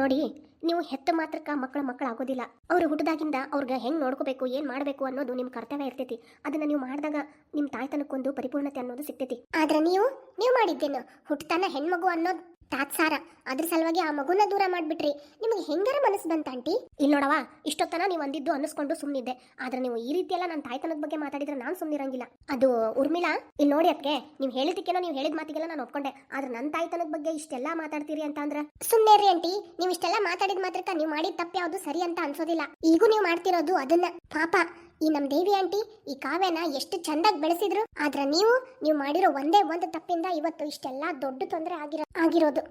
ನೋಡಿ, ನೀವು ಹೆತ್ತ ಮಾತ್ರಕ್ಕ ಮಕ್ಕಳ ಆಗೋದಿಲ್ಲ ಅವ್ರು ಹುಟ್ಟದಾಗಿಂದ ಅವ್ರಿಗೆ ಹೆಂಗ್ ನೋಡ್ಕೋಬೇಕು, ಏನು ಮಾಡಬೇಕು ಅನ್ನೋದು ನಿಮ್ ಕರ್ತವ್ಯ ಇರ್ತೈತಿ. ಅದನ್ನ ನೀವು ಮಾಡಿದಾಗ ನಿಮ್ಮ ತಾಯ್ತನಕ್ಕೊಂದು ಪರಿಪೂರ್ಣತೆ ಅನ್ನೋದು ಸಿಗ್ತೈತಿ. ಆದ್ರೆ ನೀವು ನೀವು ಮಾಡಿದ್ದೇನು? ಹುಟ್ಟತನ ಹೆಣ್ಮಗು ಅನ್ನೋದು ತಾತ್ಸಾರ. ಅದ್ರ ಸಲುವಾಗಿ ಆ ಮಗುನ ದೂರ ಮಾಡ್ಬಿಟ್ರಿ. ನಿಮಗೆ ಹೆಂಗಾರ ಮನಸ್ಸು ಬಂತ ಆಂಟಿ? ಇಲ್ಲಿ ನೋಡವಾ ಇಷ್ಟೊತ್ತನ ನೀವು ಅಂದಿದ್ದು ಅನ್ನಿಸ್ಕೊಂಡು ಸುಮ್ಮನಿದ್ದೆ ಆದ್ರೆ ನೀವು ಈ ರೀತಿ ಎಲ್ಲ ನನ್ನ ತಾಯ್ತನದ ಬಗ್ಗೆ ಮಾತಾಡಿದ್ರೆ ನಾನು ಸುಮ್ಮನಿರಂಗಿಲ್ಲ ಅದು ಉರ್ಮಿಳಾ ಇಲ್ಲಿ ನೋಡಿ ಅದಕ್ಕೆ ನೀವು ಹೇಳಿದ್ದಕ್ಕೇನೋ ನೀವು ಹೇಳಿದ ಮಾತಿಗೆಲ್ಲ ನಾನು ಒಪ್ಕೊಂಡೆ. ಆದ್ರೆ ನನ್ನ ತಾಯ್ತನದ ಬಗ್ಗೆ ಇಷ್ಟೆಲ್ಲ ಮಾತಾಡ್ತೀರಿ ಅಂತ ಅಂದ್ರೆ? ಸುಮ್ಮನೆ ರೀ ಆಂಟಿ, ನೀವು ಇಷ್ಟೆಲ್ಲ ಮಾತಾಡಿದ ಮಾತ್ರಕ್ಕ ನೀವು ಮಾಡಿದ ತಪ್ಪು ಯಾವುದು ಸರಿ ಅಂತ ಅನ್ಸೋದಿಲ್ಲ. ಈಗೂ ನೀವು ಮಾಡ್ತಿರೋದು ಅದನ್ನ. ಪಾಪ ಈ ನಮ್ಮ ದೇವಿ ಆಂಟಿ ಈ ಕಾವ್ಯನ ಎಷ್ಟು ಚಂದಾಗಿ ಬೆಳೆಸಿದ್ರು. ಆದ್ರೆ ನೀವು ನೀವು ಮಾಡಿರೋ ಒಂದೇ ಒಂದು ತಪ್ಪಿಂದ ಇವತ್ತು ಇಷ್ಟೆಲ್ಲ ದೊಡ್ಡ ತೊಂದರೆ ಆಗಿರೋ ಆಗಿರೋದು.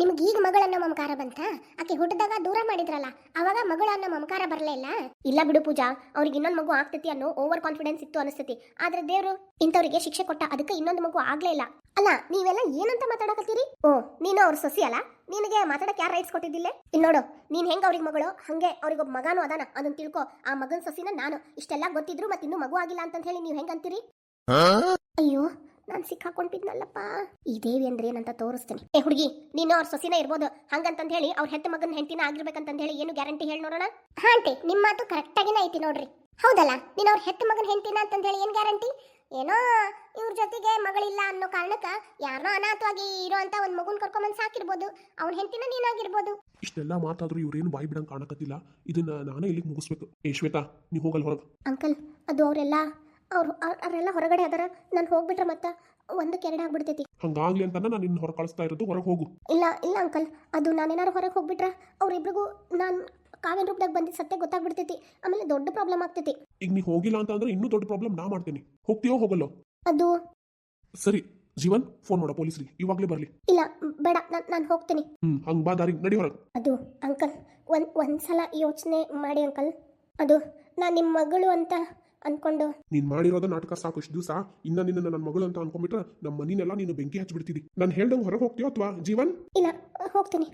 ನಿಮ್ಗೆ ಈಗ ಮಗಳನ್ನ ಮಮಕಾರ ಬಂತ? ಆಕೆ ಹುಟ್ಟಿದಾಗ ದೂರ ಮಾಡಿದ್ರಲ್ಲ ಅವಾಗ ಮಗಳನ್ನ ಮಮಕಾರ ಬರಲೇ ಇಲ್ಲ? ಇಲ್ಲ ಬಿಡು ಪೂಜಾ ಅವ್ರಿಗೆ ಇನ್ನೊಂದು ಮಗು ಆಗ್ತೈತಿ ಅನ್ನೋ ಓವರ್ ಕಾನ್ಫಿಡೆನ್ಸ್ ಇತ್ತು ಅನಿಸ್ತೈತಿ. ಆದ್ರೆ ದೇವ್ರು ಇಂಥವ್ರಿಗೆ ಶಿಕ್ಷೆ ಕೊಟ್ಟ ಅದಕ್ಕೆ ಇನ್ನೊಂದು ಮಗು ಆಗ್ಲೇ ಇಲ್ಲ. ಅಲ್ಲ ನೀವೆಲ್ಲ ಏನಂತ ಮಾತಾಡಕತ್ತೀರಿ? ಓ ನೀನು ಅವ್ರ ಸೊಸಿ ಅಲ್ಲ? ನಿನಗೆ ಮಾತಾಡಕ್ ಯಾರು ರೈಟ್ಸ್ ಕೊಟ್ಟಿದ್ದಿಲ್ಲ? ಇಲ್ಲಿ ನೋಡು ನೀನ್ ಹೆಂಗ ಅವ್ರಿಗೆ ಮಗಳು? ಹಂಗೆ ಅವ್ರಿಗೆ ಒಬ್ಬ ಮಗನೂ ಅದಾನ ಅದನ್ನ ತಿಳ್ಕೊ. ಆ ಮಗನ ಸೊಸಿನ ನಾನು. ಇಷ್ಟೆಲ್ಲ ಗೊತ್ತಿದ್ರು ಮತ್ತೆ ಇನ್ನೂ ಮಗು ಆಗಿಲ್ಲ ಅಂತ ಹೇಳಿ ನೀವು ಹೆಂಗ್ ಅಂತೀರಿ? ಅಯ್ಯೋ ನಾನ್ ಸಿಕ್ಕಾಕೊಂಡ್ಬಿದ್ನಲ್ಲಪ್ಪ ಈ ದೇವಿ ಅಂದ್ರೆ ಏನಂತ ತೋರಿಸ್ತೇನೆ. ಏ ಹುಡುಗಿ ನೀನು ಅವ್ರ ಸೊಸಿನ ಇರ್ಬೋದು. ಹಂಗಂತಂದ್ ಹೇಳಿ ಅವ್ರ ಹೆತ್ತ ಮಗನ ಹೆಂಡತಿನ ಆಗಿರ್ಬೇಕಂತಂದ್ ಹೇಳಿ ಏನು ಗ್ಯಾರಂಟಿ ಹೇಳಿ ನೋಡೋಣ ಹಾ ಆಂಟಿ ನಿಮ್ಮ ಮಾತು ಕರೆಕ್ಟ್ ಆಗಿನ ಐತಿ ನೋಡ್ರಿ. ಹೌದಲ್ಲ ನೀನು ಅವ್ರ ಹೆತ್ತ ಮಗನ ಹೆಂಡತಿನ ಅಂತಂದ್ ಹೇಳಿ ಏನ್ ಗ್ಯಾರಂಟಿ? ಏನೋ ಇವ್ರ ಜೊತೆಗೆ ಮಗಳಿಲ್ಲ ಅನ್ನೋ ಕಾರಣಕ್ಕ ಯಾರನ್ನೋ ಅನಾಥವಾಗಿ ಇರೋ ಅಂತ ಒಂದ್ ಮಗುನ್ ಕರ್ಕೊಂಬಂದ್ ಸಾಕಿರ್ಬೋದು. ಅವ್ನ ಹೆಂಡತಿನ ನೀನಾಗಿರ್ಬೋದು ಇಷ್ಟೆಲ್ಲ ಮಾತಾದ್ರೂ ಇವ್ರೇನು ಬಾಯಿ ಬಿಡಂಗ್ ಕಾಣಕತ್ತಿಲ್ಲ. ಇದನ್ನ ನಾನೇ ಇಲ್ಲಿಗೆ ಮುಗಿಸ್ಬೇಕು. ಏ ಶ್ವೇತಾ ನೀವು ಹೋಗಲ್ ಹೊರಗೆ. ಅಂಕಲ್ ಅದು ಅವರೆಲ್ಲ ಅವ್ರು ಅವರೆಲ್ಲ ಹೊರಗಡೆ ಅದಾರ ನಾನು ಹೋಗ್ಬಿಟ್ರೆ ಮತ್ತೆ ಒಂದಕ್ಕೆ ಎರಡು ಆಗ್ಬಿಡ್ತೈತಿ. ಹಂಗಾಗ್ಲಿ ಅಂತ ನಾನು ನಿನ್ನ ಹೊರ ಕಳಿಸ್ತಾ ಇರೋದು ಹೊರಗೆ ಹೋಗು. ಇಲ್ಲ ಇಲ್ಲ ಅಂಕಲ್ ಅದು ನಾನೇನಾರು ಹೊರಗೆ ಹೋಗ್ಬಿಟ್ರೆ ಅವ್ರಿಬ್ರಿಗೂ ನಾನು ಕಾವ್ಯನ ರೂಪದಾಗ ಬಂದಿದ್ದು ಸತ್ಯ ಗೊತ್ತಾಗ್ಬಿಡ್ತೈತಿ ಆಮೇಲೆ ದೊಡ್ಡ ಪ್ರಾಬ್ಲಮ್ ಆಗ್ತೈತಿ. ಈಗ ನೀ ಹೋಗಿಲ್ಲ ಅಂತ ಅಂದ್ರೆ ಇನ್ನೂ ದೊಡ್ಡ ಪ್ರಾಬ್ಲಮ್ ನಾ ಮಾಡ್ತೀನಿ. ಹೋಗ್ತೀಯೋ ಹೋಗಲ್ಲೋ? ಅದು ಸರಿ ಜೀವನ್ ಫೋನ್ ಮಾಡ ರೀ ಇವಾಗಲೇ ಬರಲಿ. ಇಲ್ಲ ಬೇಡ ನಾನು ನಾನು ಹೋಗ್ತೀನಿ. ಹ್ಮ್ ಹಂಗ್ ಬಾ ದಾರಿ ನಡಿ ಹೊರಗೆ. ಅದು ಅಂಕಲ್ ಒಂದು ಒಂದ್ಸಲ ಯೋಚನೆ ಮಾಡಿ ಅಂಕಲ್. ಅದು ನಾನು ನಿಮ್ಮ ಮಗಳು ಅಂತ ಅಂದ್ಕೊಂಡು ನೀನ್ ಮಾಡಿರೋದ ನಾಟಕ ಸಾಕು ಇಷ್ಟು ದಿವಸ ಇನ್ನ ನಿನ್ನ ನನ್ನ ಮಗಳು ಅಂತ ಅನ್ಕೊಂಡ್ಬಿಟ್ರೆ ನಮ್ಮ ಮನಿನೆಲ್ಲ ನೀನು ಬೆಂಕಿ ಹಚ್ಚಿಬಿಡ್ತಿದಿ ನಾನು ಹೇಳ್ದಂಗೆ ಹೊರಗೆ ಹೋಗ್ತೀಯೋ ಅಥವಾ ಜೀವನ್? ಇಲ್ಲ ಹೋಗ್ತೀನಿ.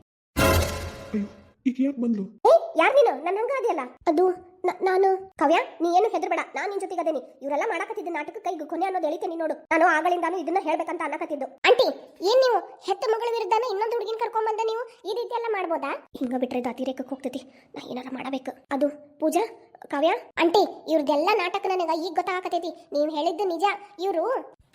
ಅಯ್ಯೋ ಈಗ ಯಾಕೆ ಬಂದ್ಲು? ಏ ಯಾರು ನೀನು? ನನ್ನ ಹಂಗ ಅದೆಯಲ್ಲ. ಅದು ನ- ನಾನು. ಕವ್ಯ ನೀ ಏನು ಹೆದರ್ಬೇಡ. ನಾನು ನಿನ್ ಜೊತೆಗೆ ಅದೇನಿ. ಇವರೆಲ್ಲ ಮಾಡಕತ್ತಿದ್ದ ನಾಟಕ ಕೈಗೆ ಕೊನೆ ಅನ್ನೋದು ಎಳಿತೀನಿ ನೋಡು. ನಾನು ಆಗಳಿಂದಾನು ಇದನ್ನ ಹೇಳ್ಬೇಕಂತ ಅನ್ನಕತ್ತಿದ್ದು. ಆಂಟಿ ಏನ್ ನೀವು? ಹೆತ್ತ ಮಗಳ ವಿರುದ್ಧನ ಇನ್ನೊಂದು ಹುಡುಗಿನ ಕರ್ಕೊಂಡ್ ಬಂದ ನೀವು? ಈ ರೀತಿ ಎಲ್ಲ ಮಾಡ್ಬೋದಾ? ಹಿಂಗ ಬಿಟ್ರೆ ಇದು ಅತಿರೇಕಕ್ಕೆ ಹೋಗ್ತೈತಿ. ನಾ ಏನಾರ ಮಾಡಬೇಕು. ಅದು ಪೂಜಾ ಕಾವ್ಯ? ಅಂಟಿ ಇವ್ರದ್ದೆಲ್ಲ ನಾಟಕ ನನಗೆ ಈಗ ಗೊತ್ತಾಗತೈತಿ ನೀವು ಹೇಳಿದ್ದು ನಿಜ. ಇವರು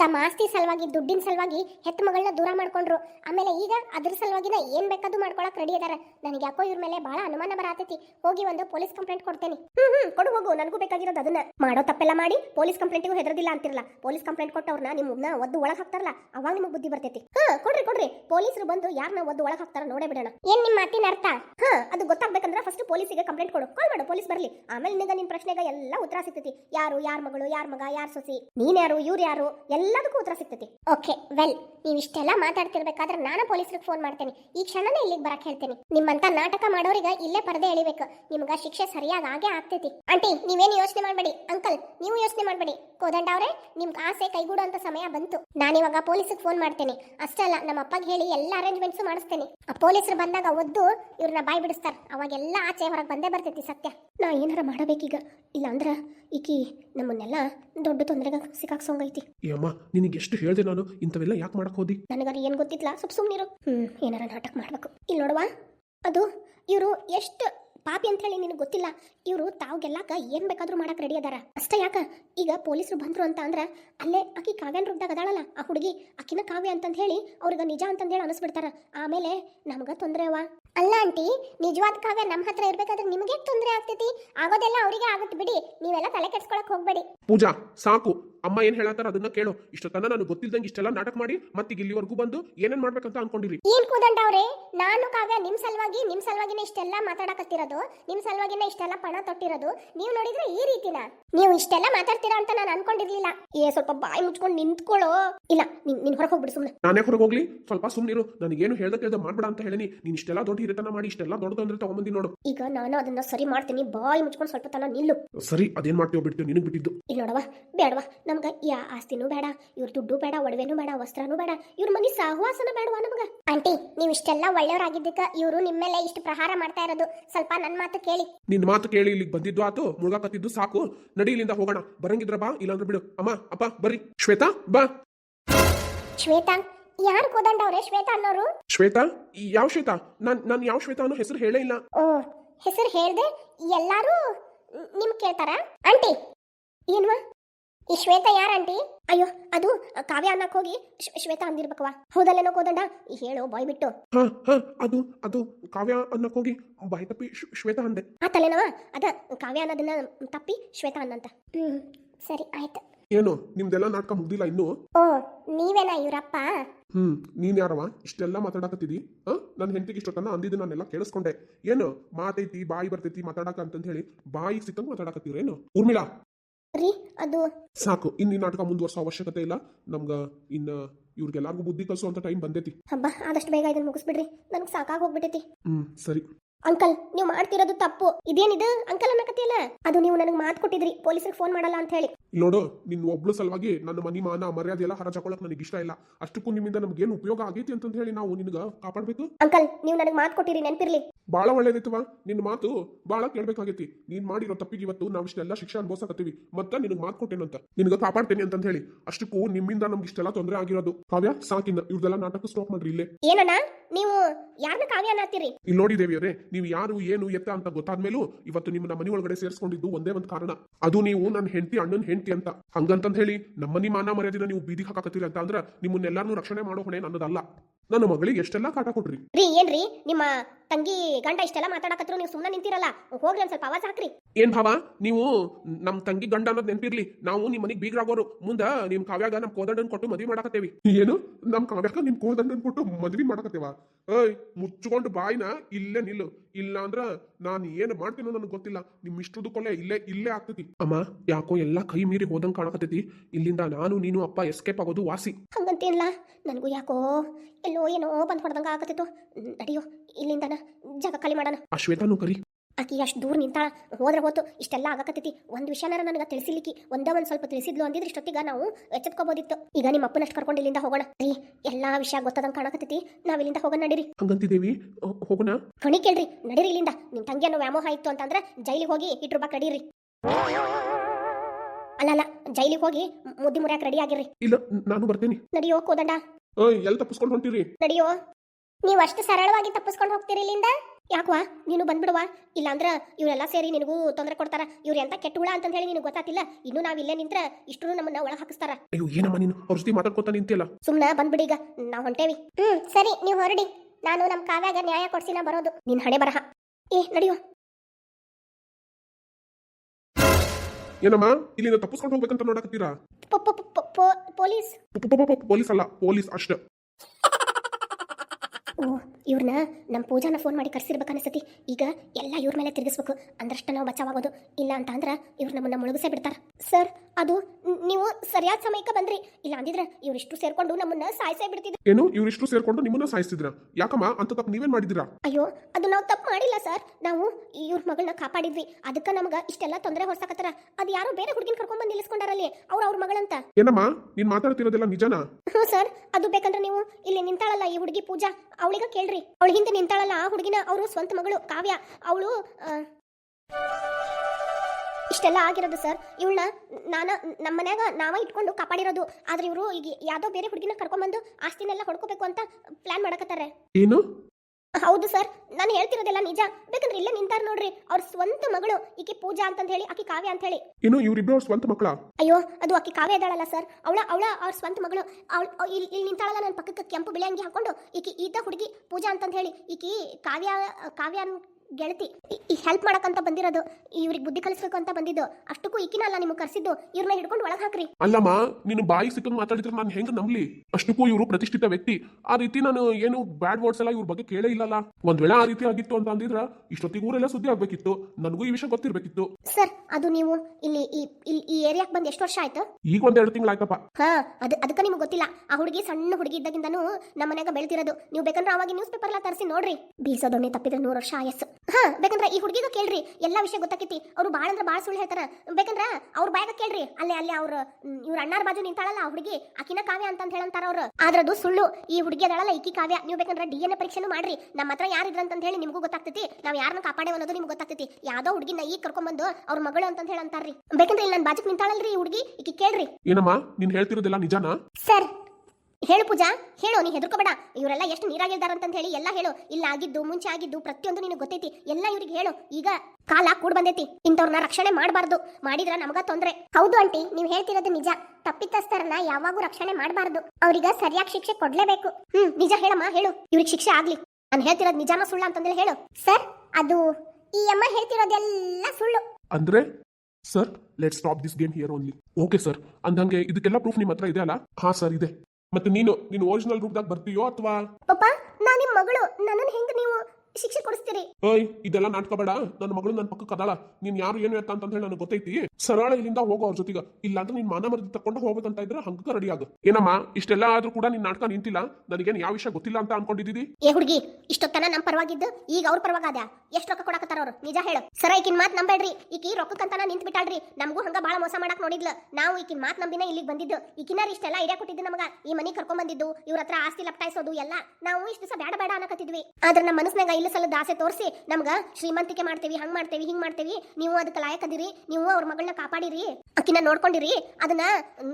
ತಮ್ಮ ಆಸ್ತಿ ಸಲುವಾಗಿ ದುಡ್ಡಿನ ಸಲುವಾಗಿ ಹೆತ್ತ ಮಗಳನ್ನ ದೂರ ಮಾಡ್ಕೊಂಡ್ರು. ಆಮೇಲೆ ಈಗ ಅದ್ರ ಸಲುವಾಗಿನ ಏನ್ ಬೇಕಾದ್ರೂ ಮಾಡ್ಕೊಳಕ್ ರೆಡಿ ಅದಾರ. ನನಗೆ ಯಾಕೋ ಇವ್ರ ಮೇಲೆ ಬಹಳ ಅನುಮಾನ ಬರತೈತಿ. ಹೋಗಿ ಒಂದು ಪೊಲೀಸ್ ಕಂಪ್ಲೇಂಟ್ ಕೊಡ್ತೇನೆ. ಹ್ಮ್ ಹ್ಮ್ ಕೊಡು ಹೋಗು ನನಗೂ ಬೇಕಾಗಿರೋದು ಅದನ್ನ. ಮಾಡೋ ತಪ್ಪೆಲ್ಲ ಮಾಡಿ ಪೊಲೀಸ್ ಕಂಪ್ಲೇಂಟಿಗೂ ಹೆದರದಿಲ್ಲ ಅಂತಿರಲ್ಲ. ಪೊಲೀಸ್ ಕಂಪ್ಲೇಂಟ್ ಕೊಟ್ಟವ್ರನ್ನ ನಿಮ್ಮನ್ನ ಒದ್ದು ಒಳಗ್ ಹಾಕ್ತಾರಲ್ಲ ಅವಾಗ ನಿಮಗೆ ಬುದ್ಧಿ ಬರ್ತೈತಿ. ಹಾ ಕೊಡ್ರಿ ಕೊಡ್ರಿ. ಪೊಲೀಸರು ಬಂದು ಯಾರನ್ನ ಒದ್ದು ಒಳಗ್ ಹಾಕ್ತಾರ ನೋಡೇ ಬಿಡೋಣ. ಏನ್ ನಿಮ್ಮ ಮಾತಿನ ಅರ್ಥ? ಹಾ ಅದು ಗೊತ್ತಾಗ್ಬೇಕಂದ್ರೆ ಫಸ್ಟ್ ಪೊಲೀಸಿಗೆ ಕಂಪ್ಲೇಂಟ್ ಕೊಡು. ಕಾಲ್ ಮಾಡು ಪೊಲೀಸ್ ಬರಲಿ. ಆಮೇಲೆ ನಿನಗ ನಿನ್ ಪ್ರಶ್ನೆಗೆ ಎಲ್ಲ ಉತ್ತರ ಸಿಗ್ತೈತಿ. ಯಾರು ಯಾರ ಮಗಳು ಯಾರ ಮಗ ಯಾರ ಸೊಸಿ? ನೀನ್ ಯಾರು ಇವ್ರು ಯಾರು? ಎಲ್ಲದಕ್ಕೂ ಉತ್ತರ ಸಿಗ್ತೈತಿ ಓಕೆ ವೆಲ್ ನೀವು ಇಷ್ಟೆಲ್ಲ ಮಾತಾಡ್ತಿರ್ಬೇಕಾದ್ರೆ ನಾನು ಪೊಲೀಸರಿಗೆ ಫೋನ್ ಮಾಡ್ತೇನೆ. ಈ ಕ್ಷಣನೇ ಇಲ್ಲಿಗೆ ಬರಕ್ ಹೇಳ್ತೇನೆ. ನಿಮ್ಮಂತ ನಾಟಕ ಮಾಡೋರಿಗೆ ಇಲ್ಲೇ ಪರದೆ ಎಳಿಬೇಕು. ನಿಮ್ಗ ಶಿಕ್ಷೆ ಸರಿಯಾಗಿ ಆಗೇ ಆಗ್ತೈತಿ. ಆಂಟಿ ನೀವೇನು ಯೋಚನೆ ಮಾಡಬೇಡಿ. ಅಂಕಲ್ ನೀವು ಯೋಚನೆ ಮಾಡಬೇಡಿ. ಕೋದಂಡ ಅವರೇ ನಿಮ್ಗೆ ಆಸೆ ಕೈಗೂಡುವಂತ ಸಮಯ ಬಂತು. ನಾನಿವಾಗ ಪೊಲೀಸಿಗೆ ಫೋನ್ ಮಾಡ್ತೇನೆ. ಅಷ್ಟಲ್ಲ ಅಲ್ಲ ನಮ್ಮ ಅಪ್ಪಗೆ ಹೇಳಿ ಎಲ್ಲ ಅರೇಂಜ್ಮೆಂಟ್ಸ್ ಮಾಡಿಸ್ತೇನೆ. ಆ ಪೊಲೀಸರು ಬಂದಾಗ ಒದ್ದು ಇವ್ರನ್ನ ಬಾಯ್ ಬಿಡಿಸ್ತಾರ. ಅವಾಗೆಲ್ಲ ಆಚೆ ಹೊರಗೆ ಬಂದೇ ಬರ್ತೈತಿ ಸತ್ಯ. ನಾ ಏನಾರ ಮಾಡಬೇಕೀಗ? ಇಲ್ಲ ಅಂದ್ರ ಈಕಿ ನಮ್ಮನ್ನೆಲ್ಲ ದೊಡ್ಡ ತೊಂದರೆಗೆ ಸಿಕ್ಕಾಕ್ಸೋಂಗೈತಿ. ಏ ಅಮ್ಮ ನಿನಗೆ ಎಷ್ಟು ಹೇಳಿದೆ ನಾನು? ಇಂಥವೆಲ್ಲ ಯಾಕೆ ಮಾಡಕ್ ಹೋದಿ ನನಗಾರ ಏನ್ ಗೊತ್ತಿಲ್ಲ ಸ್ವಲ್ಪ ಸುಮ್ಮನಿರು ಹ್ಮ್, ಏನಾರ ನಾಟಕ ಮಾಡ್ಬೇಕು. ಇಲ್ಲಿ ನೋಡುವ. ಅದು ಇವರು ಎಷ್ಟು ಪಾಪಿ ಅಂತ ಹೇಳಿ ನಿನಗೆ ಗೊತ್ತಿಲ್ಲ. ಇವರು ತಾವು ಗೆಲ್ಲಾಕ ಏನ್ ಬೇಕಾದ್ರೂ ಮಾಡಕ್ ರೆಡಿ ಅದಾರ. ಅಷ್ಟೇ ಯಾಕ? ಈಗ ಪೊಲೀಸರು ಬಂದ್ರು ಅಂತ ಅಂದ್ರ ಅಲ್ಲೇ ಆಕಿ ಕಾವ್ಯನ್ ರೂಪದಾಗ ಅದಾಳಲ್ಲ, ಆ ಹುಡುಗಿ. ಆಕಿನ ಕಾವ್ಯ ಅಂತಂದ ಹೇಳಿ ಅವ್ರಿಗೆ ನಿಜ ಅಂತಂದ ಹೇಳಿ ಅನಿಸ್ಬಿಡ್ತಾರ. ಆಮೇಲೆ ನಮ್ಗ ತೊಂದ್ರೆ ಅವ ಅಲ್ಲ ಆಂಟಿ ನಿಜವಾದ ಕಾವ್ಯ ನಮ್ಮ ಹತ್ರ ಇರ್ಬೇಕಾದ್ರೆ ನಿಮಗೆ ತೊಂದರೆ ಆಗ್ತೈತಿ? ಆಗೋದೆಲ್ಲ ಅವರಿಗೆ ಆಗುತ್ತೆ ಬಿಡಿ. ನೀವೆಲ್ಲ ತಲೆ ಕೆಡ್ಸ್ಕೊಳಕ್ ಹೋಗ್ಬೇಡಿ. ಪೂಜಾ ಸಾಕು. ಅಮ್ಮ ಏನ್ ಹೇಳತ್ತಾರ ಅದನ್ನ ಕೇಳು. ಇಷ್ಟೊತ್ತನ ನಾನು ಗೊತ್ತಿಲ್ದಂಗೆ ಇಷ್ಟೆಲ್ಲ ನಾಟಕ ಮಾಡಿ ಮತ್ತೆ ಇಲ್ಲಿವರೆಗೂ ಬಂದು ಏನೇನ್ ಮಾಡ್ಬೇಕಂತ ಅನ್ಕೊಂಡಿರಿ. ಏನ್ ಕೂದಂಡ ಅವ್ರೆ? ನಾನು ಕಾವ್ಯ ನಿಮ್ ಸಲುವಾಗಿ ನಿಮ್ ಸಲುವಾಗಿನೇ ಇಷ್ಟೆಲ್ಲ ಮಾತಾಡಕತ್ತಿರೋದು ನಿಮ್ ಸಲುವಾಗಿನೇ ಇಷ್ಟೆಲ್ಲ ಪಣ ತೊಟ್ಟಿರೋದು. ನೀವು ನೋಡಿದ್ರೆ ಈ ರೀತಿನ. ನೀವು ಇಷ್ಟೆಲ್ಲ ಮಾತಾಡ್ತೀರಾ ಅಂತ ನಾನು ಅನ್ಕೊಂಡಿರ್ಲಿಲ್ಲ. ಏ ಸ್ವಲ್ಪ ಬಾಯಿ ಮುಚ್ಕೊಂಡು ನಿಂತ್ಕೊಳ್ಳೋ. ಇಲ್ಲ ನಿನ್ ನಿನ್ ಹೊರಗೆ ಹೋಗ್ಬಿಡು ಸುಮ್ಮನೆ ನಾನೇ ಹೊರಗೆ ಹೋಗ್ಲಿ? ಸ್ವಲ್ಪ ಸುಮ್ಮನಿರು ನನಗೇನು ಹೇಳ್ದ ಕೇಳ್ದ ಮಾಡ್ಬೇಡ ಅಂತ ಹೇಳಿನಿ. ನೀನು ಇಷ್ಟೆಲ್ಲ ದೊಡ್ಡ ಹಿರಿತನ ಮಾಡಿ ಇಷ್ಟೆಲ್ಲ ದೊಡ್ಡ ತೊಂದ್ರೆ ತಗೊಂಬಂದಿ ನೋಡು. ಈಗ ನಾನು ಅದನ್ನ ಸರಿ ಮಾಡ್ತೀನಿ ಬಾಯಿ ಮುಚ್ಕೊಂಡು ಸ್ವಲ್ಪ ತನ ನಿಲ್ಲು. ಸರಿ ಅದೇನ್ ಮಾಡ್ತೀವೋ ಬಿಡ್ತೀವಿ ನಿನಗೆ ಬಿಟ್ಟಿದ್ದು. ಇಲ್ಲಿ ನೋಡವ ಬೇಡವಾ ನಮ್ಗ ಯಾ ಆಸ್ತಿನೂ ಬೇಡ ಇವ್ರ ದುಡ್ಡು ಬೇಡ ಒಡವೆನೂ ಬೇಡ ವಸ್ತ್ರನೂ ಬೇಡ ಇವ್ರ ಮನಿ ಸಹವಾಸನ ಬೇಡವಾ ನಮ್ಗ. ಆಂಟಿ ನೀವು ಇಷ್ಟೆಲ್ಲ ಒಳ್ಳೆಯವರಾಗಿದ್ದಕ್ಕ ಇವರು ನಿಮ್ಮ ಮೇಲೆ ಇಷ್ಟು ಪ್ರಹಾರ ಮಾಡ್ತಾ ಇರೋದು. ಸ್ವಲ್ಪ ನನ್ನ ಮಾತು ಕೇಳಿ. ನಿನ್ ಮಾತು ಕೇಳಿ ಇಲ್ಲಿಗೆ ಬಂದಿದ್ದು ಆತು ಮುಳುಗಾಕತ್ತಿದ್ದು ಸಾಕು. ನಡಿ ಇಲ್ಲಿಂದ ಹೋಗೋಣ. ಬರಂಗಿದ್ರ ಬಾ ಇಲ್ಲಾಂದ್ರೆ ಬಿಡು. ಅಮ್ಮ ಅಪ್ಪ ಬರ್ರಿ. ಶ್ವೇತಾ ಬಾ. ಶ್ವೇತಾ ಯಾರು ಕೋದಂಡ ಅವ್ರೆ? ಶ್ವೇತಾ ಅನ್ನೋರು? ಶ್ವೇತಾ? ಈ ಯಾವ ಶ್ವೇತಾ? ನಾನ್ ನಾನು ಯಾವ ಶ್ವೇತಾ ಅನ್ನೋ ಹೆಸರು ಹೇಳೇ ಇಲ್ಲ. ಓ ಹೆಸರು ಹೇಳ್ದೆ ಎಲ್ಲಾರು ನಿಮ್ ಕೇಳ್ತಾರ? ಆಂಟಿ! ಏನ್ವಾ ಈ ಶ್ವೇತಾ ಯಾರ ಆಂಟಿ? ಅಯ್ಯೋ ಅದು ಕಾವ್ಯ ಅನ್ನಕ್ ಹೋಗಿ ಶ್ವ- ಶ್ವೇತಾ ಅಂದಿರ್ಬೇಕವ ಹೌದಲ್ಲೇನೋ ಕೋದಂಡ? ಈ ಹೇಳು ಬಾಯ್ ಬಿಟ್ಟು. ಹಾ ಹಾ ಅದು ಅದು ಕಾವ್ಯ ಅನ್ನಕ್ ಹೋಗಿ ಬಾಯಿ ತಪ್ಪಿ ಶ್ವ- ಶ್ವೇತಾ ಅಂದೆ. ಆ ತಲೆನವ ಅದ ಕಾವ್ಯ ಅನ್ನೋದನ್ನ ತಪ್ಪಿ ಶ್ವೇತಾ ಅನ್ನಂತ. ಹ್ಮ್ ಸರಿ ಆಯ್ತು. ಏನು? ನಿಮ್ದೆಲ್ಲ ನಾಟಕ ಮುಗ್ದಿಲ್ಲ ಇನ್ನು? ಓ ನೀವೇನಾ ಇವರಪ್ಪ? ಹ್ಮ್ ನೀನ್ ಯಾರವ ಇಷ್ಟೆಲ್ಲ ಮಾತಾಡಕತ್ತಿದಿ? ಆ ನನ್ನ ಹೆಂಡತಿಗೆ ಇಷ್ಟೊತ್ತನ ಅಂದಿದ್ದು ನಾನೆಲ್ಲ ಕೇಳಿಸ್ಕೊಂಡೆ. ಏನು? ಮಾತೈತಿ ಬಾಯಿ ಬರ್ತೈತಿ ಮಾತಾಡಕ ಅಂತಂದ ಹೇಳಿ ಬಾಯಿಗೆ ಸಿಕ್ಕಂಗ್ ಮಾತಾಡಕತ್ತೀರೇನು ಊರ್ಮಿಳಾ? ರೀ ಅದು ಸಾಕು ಇನ್ನು ಈ ನಾಟಕ ಮುಂದುವರ್ಸೋ ಅವಶ್ಯಕತೆ ಇಲ್ಲ. ನಮ್ಗ ಇನ್ನ ಇವ್ರಿಗೆಲ್ಲಾರ್ಗು ಬುದ್ಧಿ ಕಲಿಸುವಂತ ಟೈಮ್ ಬಂದೈತಿ. ಹಬ್ಬ ಆದಷ್ಟು ಬೇಗ ಇದನ್ನ ಮುಗಿಸ್ಬಿಡ್ರಿ. ನನಗೆ ಸಾಕಾಗಿ ಹೋಗ್ಬಿಟ್ಟೈತಿ. ಹ್ಮ್ ಸರಿ. ಅಂಕಲ್ ನೀವು ಮಾಡ್ತಿರೋದು ತಪ್ಪು. ಇದೇನಿದು? ಅಂಕಲ್ ಕಥೆಯಲ್ಲ? ಅದು ನೀವು ನನಗೆ ಮಾತು ಕೊಟ್ಟಿದ್ರಿ. ಪೊಲೀಸರಿಗೆ ಫೋನ್ ಮಾಡಲ್ಲ ಅಂತ ಹೇಳಿ. ನೋಡು ನಿನ್ ಒಬ್ಳು ಸಲುವಾಗಿ ನನ್ನ ಮನಿ ಮಾನ ಮರ್ಯಾದೆ ಎಲ್ಲ ಹರಜಾಕೊಳಕ್ ನನಗೆ ಇಷ್ಟ ಇಲ್ಲ. ಅಷ್ಟಕ್ಕೂ ನಿಮ್ಮಿಂದ ನಮ್ಗೇನು ಉಪಯೋಗ ಆಗೈತಿ ಅಂತ ಹೇಳಿ ನಾವು ನಿನಗ ಕಾಪಾಡ್ಬೇಕು? ಅಂಕಲ್ ನೀವು ನನಗೆ ಮಾತು ಕೊಟ್ಟಿರಿ ನೆನಪಿರ್ಲಿ. ಬಹಳ ಒಳ್ಳೇದಿತ್ತವ ನಿನ್ನ ಮಾತು ಬಹಳ ಕೇಳ್ಬೇಕಾಗೈತಿ. ನೀನ್ ಮಾಡಿರೋ ತಪ್ಪಿಗೆ ಇವತ್ತು ನಾವು ಇಷ್ಟೆಲ್ಲ ಶಿಕ್ಷೆ ಅನುಭವಿಸಕತ್ತೀವಿ. ಮತ್ತ ನಿನಗೆ ಮಾತು ಅಂತ. ನಿನಗ ಕಾಪಾಡ್ತೇನೆ ಅಂತ ಹೇಳಿ. ಅಷ್ಟಕ್ಕೂ ನಿಮ್ಮಿಂದ ನಮ್ಗೆ ಇಷ್ಟೆಲ್ಲ ತೊಂದರೆ ಆಗಿರೋದು. ಕಾವ್ಯ ಸಾಕಿನ್ನ ಇವ್ರದೆಲ್ಲ ನಾಟಕ ಸ್ಟಾಪ್ ಮಾಡ್ರಿ ಇಲ್ಲೇ. ಏನಣ್ಣ? ನೀವು ಯಾರನ್ನ ಕಾವ್ಯ ಅನ್ನತ್ತೀರಿ ಇಲ್ಲಿ ನೋಡಿ ದೇವಿಯವರೇ ನೀವು ಯಾರು ಏನು ಎತ್ತ ಅಂತ ಗೊತ್ತಾದ್ಮೇಲೂ ಇವತ್ತು ನಿಮ್ಮನ್ನ ಮನೆ ಒಳಗಡೆ ಸೇರಿಸ್ಕೊಂಡಿದ್ದು ಒಂದೇ ಒಂದು ಕಾರಣ. ಅದು ನೀವು ನನ್ನ ಹೆಂಡತಿ ಅಣ್ಣನ ಹೆಂಡತಿ ಅಂತ. ಹಂಗಂತಂದ ಹೇಳಿ ನಮ್ಮನಿ ಮಾನ ಮರ್ಯಾದಿನ ನೀವು ಬೀದಿ ಹಾಕತ್ತೀರಿ ಅಂತ ಅಂದ್ರ ನಿಮ್ಮನ್ನೆಲ್ಲಾರನು ರಕ್ಷಣೆ ಮಾಡೋ ಹೊಣೆ ನನ್ನದಲ್ಲ. ನನ್ನ ಮಗಳಿಗೆ ಎಷ್ಟೆಲ್ಲ ಕಾಟ ಕೊಡ್ರಿ ರೀ ಏನ್ರಿ? ನಿಮ್ಮ ತಂಗಿ ಗಂಡ ಇಷ್ಟೆಲ್ಲ ಮಾತಾಡಕತ್ರು ನೀವು ಸುಮ್ಮನೆ ನಿಂತಿರಲ್ಲ. ಹೋಗ್ರಿ ಒಂದ್ ಸ್ವಲ್ಪ ಆವಾಜ್ ಹಾಕ್ರಿ. ಏನ್ ಭಾವ? ನೀವು ನಮ್ ತಂಗಿ ಗಂಡ ಅನ್ನೋದ್ ನೆನ್ಪಿರ್ಲಿ. ನಾವು ನಿಮ್ ಮನಿಗ್ ಬೀಗ್ರಾಗೋರು. ಮುಂದ ನಿಮ್ ಕಾವ್ಯಾಗ ನಮ್ ಕೋದಂಡನ್ ಕೊಟ್ಟು ಮದ್ವಿ ಮಾಡಕತ್ತೇವಿ. ಏನು? ನಮ್ ಕಾವ್ಯಾಗ ನಿಮ್ ಕೋದಂಡನ್ ಕೊಟ್ಟು ಮದ್ವಿ ಮಾಡಕತ್ತೇವ? ಏಯ್ ಮುಚ್ಕೊಂಡು ಬಾಯ್ನ ಇಲ್ಲೇ ನಿಲ್ಲು. ಇಲ್ಲ ಅಂದ್ರ ನಾನ್ ಏನ್ ಮಾಡ್ತೀನೋ ನನಗೆ ಗೊತ್ತಿಲ್ಲ. ನಿಮ್ ಇಷ್ಟುದು ಕೊಲೆ ಇಲ್ಲೇ ಇಲ್ಲೇ ಆಗ್ತೈತಿ. ಅಮ್ಮ ಯಾಕೋ ಎಲ್ಲಾ ಕೈ ಮೀರಿ ಹೋದಂಗ್ ಕಾಣಕತ್ತೈತಿ. ಇಲ್ಲಿಂದ ನಾನು ನೀನು ಅಪ್ಪ ಎಸ್ಕೇಪ್ ಆಗೋದು ವಾಸಿ. ಹಂಗಂತಿಲ್ಲ ನನಗೂ ಯಾಕೋ ಎಲ್ಲೋ ಏನೋ ಬಂದ್ ಹೊಡೆದಂಗ ಆಗತ್ತಿತ್ತು ನಡಿಯೋ ಇಲ್ಲಿಂದನ ಜಾಗ ಖಾಲಿ ಮಾಡೋಣ. ಅಶ್ವೇತಾನು ಶ್ವೇತಾನು ಕರಿ. ಆಕಿ ಅಷ್ಟು ದೂರ ನಿಂತಾಳ? ಹೋದ್ರೆ ಹೋತು ಇಷ್ಟೆಲ್ಲ ಆಗಕತ್ತೈತಿ. ಒಂದು ವಿಷಯನಾರ ನನಗೆ ತಿಳಿಸಿಲಿಕ್ಕಿ ಒಂದ ಒಂದು ಸ್ವಲ್ಪ ತಿಳಿಸಿದ್ಲು ಅಂದಿದ್ರೆ ಇಷ್ಟೊತ್ತಿಗ ನಾವು ಎಚ್ಚೆತ್ಕೋಬೋದಿತ್ತು. ಈಗ ನಿಮ್ಮ ಅಪ್ಪನಷ್ಟು ಕರ್ಕೊಂಡು ಇಲ್ಲಿಂದ ಹೋಗೋಣ. ರೀ ಎಲ್ಲಾ ವಿಷಯ ಗೊತ್ತದಂಗೆ ಕಾಣಕತ್ತೈತಿ. ನಾವ್ ಇಲ್ಲಿಂದ ಹೋಗೋಣ ನಡೀರಿ. ಹಂಗಂತಿದ್ದೀವಿ. ಹೋಗೋಣ. ಕಣಿ ಕೇಳ್ರಿ ನಡೀರಿ ಇಲ್ಲಿಂದ. ನಿಮ್ಮ ತಂಗಿ ಅನ್ನೋ ವ್ಯಾಮೋಹ ಇತ್ತು ಅಂತಂದ್ರೆ ಜೈಲಿಗೆ ಹೋಗಿ ಇಟ್ಟು ರೂಪಾಯಿ ನಡೀರಿ ಅಲ್ಲ ಅಲ್ಲ ಜೈಲಿಗೆ ಹೋಗಿ ಮುದ್ದಿ ಮುರಿಯಾಕ ರೆಡಿ ಆಗಿರ್ರಿ. ಇಲ್ಲ ನಾನು ಬರ್ತೀನಿ. ನಡಿಯೋ ಕೋದಂಡ. ಎಲ್ಲಿ ತಪ್ಪಿಸ್ಕೊಂಡು ಹೊಂಟಿರಿ? ನಡಿಯೋ. ನೀವು ಅಷ್ಟು ಸರಳವಾಗಿ ತಪ್ಪಿಸ್ಕೊಂಡು ಹೋಗ್ತೀರಿ ಇಲ್ಲಿಂದ? ಯಾಕವಾ ನೀನು ಬಂದ್ಬಿಡುವ. ಇಲ್ಲಾಂದ್ರ ಇವರೆಲ್ಲ ಸೇರಿ ನಿನಗೂ ತೊಂದರೆ ಕೊಡ್ತಾರ. ಇವ್ರು ಎಂತ ಕೆಟ್ಟ ಹುಳ ಅಂತ ಹೇಳಿ ನಿನಗೆ ಗೊತ್ತಾತಿಲ್ಲ. ಇನ್ನು ನಾವ್ ಇಲ್ಲೇ ನಿಂತ್ರ ಇಷ್ಟು ನಮ್ಮನ್ನ ಒಳಗೆ ಹಾಕಿಸ್ತಾರ. ಅಯ್ಯೋ ಏನಮ್ಮ ನೀನು? ಅವ್ರ ಜೊತೆ ಮಾತಾಡ್ಕೊತ ನಿಂತಿಯಲ್ಲ? ಸುಮ್ನ ಬಂದ್ಬಿಡಿ ಈಗ. ನಾವ್ ಹೊಂಟೇವಿ. ಹ್ಮ್ ಸರಿ ನೀವು ಹೊರಡಿ. ನಾನು ನಮ್ ಕಾವ್ಯಾಗ ನ್ಯಾಯ ಕೊಡ್ಸಿನ ಬರೋದು. ನಿನ್ ಹಣೆ ಬರಹ. ಏ ನಡೆಯುವ ಏನಮ್ಮ? ಇಲ್ಲಿಂದ ತಪ್ಪಿಸ್ಕೊಂಡು ಹೋಗ್ಬೇಕಂತ ನೋಡಕತ್ತೀರಾ? ಪೊ- ಪೊ- ಪೊ- ಪೊ- ಪೊಲೀಸ್. ಪೊ- ಪೊ- ಪೊ- ಪೊಲೀಸ್ ಅಲ್ಲ ಪೊಲೀಸ್ ಅಷ್ಟ. ಓ ಇವ್ರನ್ನ ನಮ್ಮ ಪೂಜಾನ ಫೋನ್ ಮಾಡಿ ಕರೆಸಿರ್ಬೇಕು ಅನಿಸ್ತತಿ. ಈಗ ಎಲ್ಲ ಇವ್ರ ಮೇಲೆ ತಿರುಗಿಸ್ಬೇಕು. ಅಂದ್ರಷ್ಟು ನಾವು ಬಚಾವಾಗೋದು. ಇಲ್ಲ ಅಂತ ಅಂದ್ರೆ ಇವ್ರು ನಮ್ಮನ್ನ ಮುಳುಗಿಸೇ ಬಿಡ್ತಾರ. ಸರ್ ಅದು ನೀವು ಸರಿಯಾದ ಸಮಯಕ್ಕೆ ಬಂದ್ರಿ. ಇಲ್ಲ ಅಂದಿದ್ರೆ ಇವರಿಷ್ಟು ಸೇರ್ಕೊಂಡು ನಮ್ಮನ್ನ ಸಾಯಿಸೇ ಬಿಡ್ತಿದ್ರು. ಏನು? ಇವರಿಷ್ಟು ಸೇರ್ಕೊಂಡು ನಿಮ್ಮನ್ನ ಸಾಯಿಸ್ತಿದ್ರ? ಯಾಕಮ್ಮ ಅಂತ ತಪ್ಪು ನೀವೇನ್ ಮಾಡಿದಿರಾ ಅಯ್ಯೋ ಅದು ನಾವು ತಪ್ಪು ಮಾಡಿಲ್ಲ ಸರ್. ನಾವು ಇವ್ರ ಮಗಳನ್ನ ಕಾಪಾಡಿದ್ವಿ. ಅದಕ್ಕೆ ನಮಗ ಇಷ್ಟೆಲ್ಲ ತೊಂದರೆ ಹೊರಸಾಕತ್ತಾರ ಅದು ಯಾರೋ ಬೇರೆ ಹುಡುಗಿನ ಕರ್ಕೊಂಡ್ ಬಂದು ನಿಲ್ಲಿಸ್ಕೊಂಡಾರಲ್ಲಿ ಅವ್ರ ಅವ್ರ ಮಗಳಂತ. ಏನಮ್ಮ? ನೀನ್ ಮಾತಾಡ್ತಿರೋದೆಲ್ಲ ನಿಜನಾ? ಹ್ಞೂ ಸರ್ ಅದು ಬೇಕಂದ್ರೆ ನೀವು ಇಲ್ಲಿ ನಿಂತಾಳಲ್ಲ ಈ ಹುಡುಗಿ ಪೂಜಾ. ಅವಳಿಗ ಅವಳ ಹಿಂದೆ ನಿಂತಾಳಲ್ಲ, ಆ ಹುಡುಗಿನ ಅವರು ಸ್ವಂತ ಮಗಳು ಕಾವ್ಯ, ಅವಳು ಇಷ್ಟೆಲ್ಲ ಆಗಿರೋದು ಸರ್. ಇವಳನ್ನ ನಾನ ನಮ್ಮ ಮನ್ಯಾಗ ನಾವ ಇಟ್ಕೊಂಡು ಕಾಪಾಡಿರೋದು. ಆದ್ರೆ ಇವರು ಈಗ ಯಾವ್ದೋ ಬೇರೆ ಹುಡುಗಿನ ಕರ್ಕೊಂಡ್ಬಂದು ಆಸ್ತಿನೆಲ್ಲ ಹೊಡ್ಕೋಬೇಕು ಅಂತ ಪ್ಲಾನ್ ಮಾಡಕತ್ತಾರೆ. ಏನು? ಹೌದು ಸರ್ ನಾನು ಹೇಳ್ತಿರೋದೆಲ್ಲ ನಿಜ. ಬೇಕಂದ್ರೆ ಇಲ್ಲೇ ನಿಂತಾರ ನೋಡ್ರಿ. ಅವ್ರ ಸ್ವಂತ ಮಗಳು ಈಕೆ ಪೂಜಾ ಅಂತ ಹೇಳಿ ಆಕಿ ಕಾವ್ಯ ಅಂತ ಹೇಳಿ ಏನು ಇವ್ರಿಬ್ರು ಅವ್ರ ಸ್ವಂತ ಮಕ್ಕಳ? ಅಯ್ಯೋ ಅದು ಆಕಿ ಕಾವ್ಯ ಇದ್ದಾಳಲ್ಲ ಸರ್. ಅವಳ ಅವಳ ಅವ್ರ ಸ್ವಂತ ಮಗಳು. ಅವಳ ಇಲ್ಲಿ ನಿಂತಾಳಲ್ಲ ನನ್ನ ಪಕ್ಕಕ್ಕೆ ಕೆಂಪು ಬಿಳಿ ಅಂಗಿ ಹಾಕೊಂಡು ಈಕಿ ಈತ ಹುಡುಗಿ ಪೂಜಾ ಅಂತ ಹೇಳಿ ಈಕಿ ಕಾವ್ಯ ಕಾವ್ಯ ಗೆಳತಿ ಈ ಹೆಲ್ಪ್ ಮಾಡಕ್ಕಂತ ಬಂದಿರೋದು ಇವ್ರಿಗೆ ಬುದ್ಧಿ ಕಲಿಸ್ಬೇಕು ಅಂತ ಬಂದಿದ್ದು ಅಷ್ಟಕ್ಕೂ ಇಕ್ಕಿನಲ್ಲ ಅಲ್ಲ ನಿಮ್ಗೆ ಕರ್ಸಿದ್ದು ಇವ್ರನ್ನ ಹಿಡ್ಕೊಂಡು ಒಳಗೆ ಹಾಕ್ರಿ. ಅಲ್ಲಮ್ಮ ನೀನು ಬಾಯಿಗೆ ಸಿಕ್ಕಂಗ್ ಮಾತಾಡಿದ್ರೆ ನಾನು ಹೆಂಗ್ ನಂಬಲಿ? ಅಷ್ಟಕ್ಕೂ ಇವರು ಪ್ರತಿಷ್ಠಿತ ವ್ಯಕ್ತಿ. ಆ ರೀತಿ ನಾನು ಏನು ಬ್ಯಾಡ್ ವರ್ಡ್ಸ್ ಎಲ್ಲ ಇವ್ರ ಬಗ್ಗೆ ಕೇಳೇ ಇಲ್ಲಲ್ಲ. ಒಂದ್ ವೇಳೆ ಆ ರೀತಿ ಆಗಿತ್ತು ಅಂತ ಅಂದಿದ್ರ ಇಷ್ಟೊತ್ತಿಗೆ ಊರೆಲ್ಲ ಸುದ್ದಿ ಆಗ್ಬೇಕಿತ್ತು. ನನಗೂ ಈ ವಿಷಯ ಗೊತ್ತಿರ್ಬೇಕಿತ್ತು. ಸರ್ ಅದು ನೀವು ಇಲ್ಲಿ ಈ ಇಲ್ಲಿ ಈ ಏರಿಯಾಕ್ಕೆ ಬಂದು ಎಷ್ಟು ವರ್ಷ ಆಯ್ತು? ಈಗ ಒಂದ್ ಎರಡು ತಿಂಗಳಾಯ್ತಪ್ಪ. ಹಾ ಅದು ಅದಕ್ಕೆ ನಿಮ್ಗೆ ಗೊತ್ತಿಲ್ಲ. ಆ ಹುಡುಗಿ ಸಣ್ಣ ಹುಡುಗಿ ಇದ್ದಾಗಿಂದನೂ ನಮ್ಮ ಮನ್ಯಾಗ ಬೆಳ್ತಿರೋದು ನೀವು ಬೇಕಂದ್ರೆ ಅವಾಗ ನ್ಯೂಸ್ ಪೇಪರ್ ಎಲ್ಲ ತರಿಸಿ ನೋಡ್ರಿ. ಬೀಸೋದೊಣ್ಣೆ ತಪ್ಪಿದ್ರೆ ನೂರು ವರ್ಷ ಆಯಸ್ಸು. ಹಾ ಬೇಕಂದ್ರೆ ಈ ಹುಡುಗಿಗ ಕೇಳ್ರಿ ಎಲ್ಲಾ ವಿಷಯ ಗೊತ್ತಾಕೈತಿ. ಅವ್ರು ಬಾಳ ಅಂದ್ರೆ ಬಾಳ ಸುಳ್ಳು ಹೇಳ್ತಾರ. ಬೇಕಂದ್ರ ಅವ್ರ ಬಾಯಾಗ ಕೇಳ್ರಿ. ಅಲ್ಲೇ ಅಲ್ಲೇ ಅವ್ರ ಇವ್ರ ಅಣ್ಣಾರ ಬಾಜು ನಿಂತಾಳಲ್ಲ ಆ ಹುಡುಗಿ ಆಕಿನ ಕಾವ್ಯ ಅಂತ ಹೇಳಂತಾರ ಅವ್ರು. ಆದ್ರದು ಸುಳ್ಳು. ಈ ಹುಡುಗಿ ಅದಳಲ್ಲ ಈಕಿ ಕಾವ್ಯ. ನೀವು ಬೇಕಂದ್ರೆ ಡಿ ಎನ್ ಎ ಪರೀಕ್ಷೆನೂ ಮಾಡ್ರಿ. ನಮ್ಮ ಹತ್ರ ಯಾರು ಅಂತ ಹೇಳಿ ನಿಮಗೂ ಗೊತ್ತಾಗ್ತೈತಿ. ನಾವ್ ಯಾರನ್ನ ಕಾಪಾಡೇವ ಅನ್ನೋದು ನಿಮ್ಗೆ ಗೊತ್ತಾಗ್ತೈತಿ. ಯಾವ್ದೋ ಹುಡುಗಿನ ಈಗ ಕರ್ಕೊಂಡ್ಬಂದು ಅವ್ರ ಮಗಳು ಅಂತ ಹೇಳಂತಾರ್ರಿ. ಬೇಕಂದ್ರೆ ಇಲ್ಲಿ ನನ್ನ ಬಾಜುಕ್ ನಿಂತಾಳಲ್ರಿ ಈ ಹುಡುಗಿ. ಈಕಿ ಕೇಳ್ರಿ. ಏನಮ್ಮ ನೀನ್ ಹೇಳ್ತಿರೋದೆಲ್ಲ ನಿಜಾನ? ಸರ್ ಹೇಳು ಪೂಜಾ, ಹೇಳು, ನೀ ಹೆದರ್ಕೋಬೇಡ. ಇವರೆಲ್ಲ ಎಷ್ಟು ನೀರಾಗಿದ್ದಾರ ಅಂತ ಹೇಳಿ ಎಲ್ಲ ಹೇಳು. ಇಲ್ಲ ಆಗಿದ್ದು, ಮುಂಚೆ ಆಗಿದ್ದು, ಪ್ರತಿಯೊಂದು ನಿನಗೆ ಗೊತ್ತೈತಿ. ಎಲ್ಲ ಇವ್ರಿಗೆ ಹೇಳು. ಈಗ ಕಾಲ ಕೂಡ್ ಬಂದೈತಿ. ಇಂಥವ್ರನ್ನ ರಕ್ಷಣೆ ಮಾಡಬಾರ್ದು. ಮಾಡಿದ್ರ ನಮಗ ತೊಂದ್ರೆ. ಹೌದು ಆಂಟಿ, ನೀವು ಹೇಳ್ತಿರೋದು ನಿಜ. ತಪ್ಪಿತಸ್ಥರನ್ನ ಯಾವಾಗೂ ರಕ್ಷಣೆ ಮಾಡಬಾರ್ದು. ಅವ್ರಿಗ ಸರಿಯಾಗಿ ಶಿಕ್ಷೆ ಕೊಡ್ಲೇಬೇಕು. ಹ್ಮ್, ನಿಜ ಹೇಳಮ್ಮ, ಹೇಳು. ಇವ್ರಿಗೆ ಶಿಕ್ಷೆ ಆಗ್ಲಿ. ನಾನು ಹೇಳ್ತಿರೋದು ನಿಜಾನ ಸುಳ್ಳ ಅಂತಂದ್ರೆ ಹೇಳು. ಸರ್, ಅದು ಈ ಅಮ್ಮ ಹೇಳ್ತಿರೋದೆಲ್ಲ ಸುಳ್ಳು. ಅಂದ್ರೆ? Sir let stop this game here only okay sir ಅಂದಂಗೆ ಇದಕ್ಕೆಲ್ಲ ಪ್ರೂಫ್ ನಿಮ್ಮ ಹತ್ರ ಇದೆ ಅಲ್ಲ? ಹಾ ಸರ್ ಇದೆ. ಮತ್ತೆ ನೀನು ನೀನು ಒರಿಜಿನಲ್ ರೂಪದಾಗ ಬರ್ತೀಯೋ ಅಥವಾ? ಪಪ್ಪ ನಾನು ನಿಮ್ ಮಗಳು. ನನ್ನನ್ನು ಹೆಂಗ್ ನೀವು ಶಿಕ್ಷೆ ಕೊಡಿಸ್ತೀರಿ. ಓಯ್ ಇದೆಲ್ಲ ನಾಟಕ ಬೇಡ. ನನ್ನ ಮಗಳು ನನ್ನ ಪಕ್ಕ ಕದಾಳ. ನೀನ್ ಯಾರು ಏನು ಎತ್ತ ಅಂತ ಹೇಳಿ ನನಗೆ ಗೊತ್ತೈತಿ. ಸರಳ ಇಲ್ಲಿಂದ ಹೋಗೋ ಅವ್ರ ಜೊತೆಗೆ. ಇಲ್ಲ ಅಂದ್ರೆ ನೀನ್ ಮಾನ ಮರದಿ ತಕೊಂಡು ಹೋಗ್ಬೇಕಂತ ಇದ್ರೆ ಹಂಗ ರೆಡಿ ಆಗು. ಏನಮ್ಮ ಇಷ್ಟೆಲ್ಲ ಆದ್ರೂ ಕೂಡ ನೀನ್ ನಾಟಕ ನಿಂತಿಲ್ಲ? ನನಗೇನು ಯಾವ ವಿಷಯ ಗೊತ್ತಿಲ್ಲ ಅಂತ ಅನ್ಕೊಂಡಿದ್ದೀವಿ ಏ ಹುಡುಗಿ ಇಷ್ಟೊತ್ತನ ನಮ್ ಪರವಾಗಿದ್ದು ಈಗ ಅವ್ರ ಪರವಾಗಾದ ಎಷ್ಟು ರೊಕ್ಕ ಕೊಡಕತ್ತಾರ ಅವ್ರು? ನಿಜ ಹೇಳು. ಸರ ಈಕಿನ್ ಮಾತ್ ನಂಬೇಡ್ರಿ ಈಕಿ ರೊಕ್ಕಕ್ಕಂತನ ನಿಂತ್ ಬಿಟ್ಟಾಳ್ರಿ. ನಮಗೂ ಹಂಗ ಬಾಳ ಮೋಸ ಮಾಡಕ್ ನೋಡಿದ್ಲ. ನಾವು ಈಕಿನ್ ಮಾತ್ ನಂಬಿನ ಇಲ್ಲಿಗೆ ಬಂದಿದ್ದು. ಈಕಿನ ಇಷ್ಟೆಲ್ಲ ಐಡಿಯಾ ಕೊಟ್ಟಿದ್ದು ನಮಗ. ಈ ಮನಿ ಕರ್ಕೊಂಡ್ ಬಂದಿದ್ದು ಇವ್ರ ಹತ್ರ ಆಸ್ತಿ ಲಪ್ಟಾಯಿಸೋದು ಎಲ್ಲ ನಾವು ಇಷ್ಟು ದಿವಸ ಬೇಡ ಬೇಡ ಅನ್ನಕತ್ತಿದ್ವಿ. ಆದ್ರೆ ನಮ್ಮ ಮನಸ್ನಾಗ ಇಲ್ಲ ಸಲ ದಾಸೆ ತೋರಿಸಿ, ನಮ್ಗೆ ಶ್ರೀಮಂತಿಕೆ ಮಾಡ್ತೀವಿ, ಹಂಗ್ ಮಾಡ್ತೀವಿ, ಹಿಂಗ್ ಮಾಡ್ತೀವಿ, ನೀವು ಅದಕ್ಕೆ ಲಾಯಕದಿರಿ ನೀವು ಅವ್ರ ಮಗಳನ್ನ ಕಾಪಾಡಿರಿ, ಅಕ್ಕಿನ ನೋಡ್ಕೊಂಡಿರಿ, ಅದನ್ನ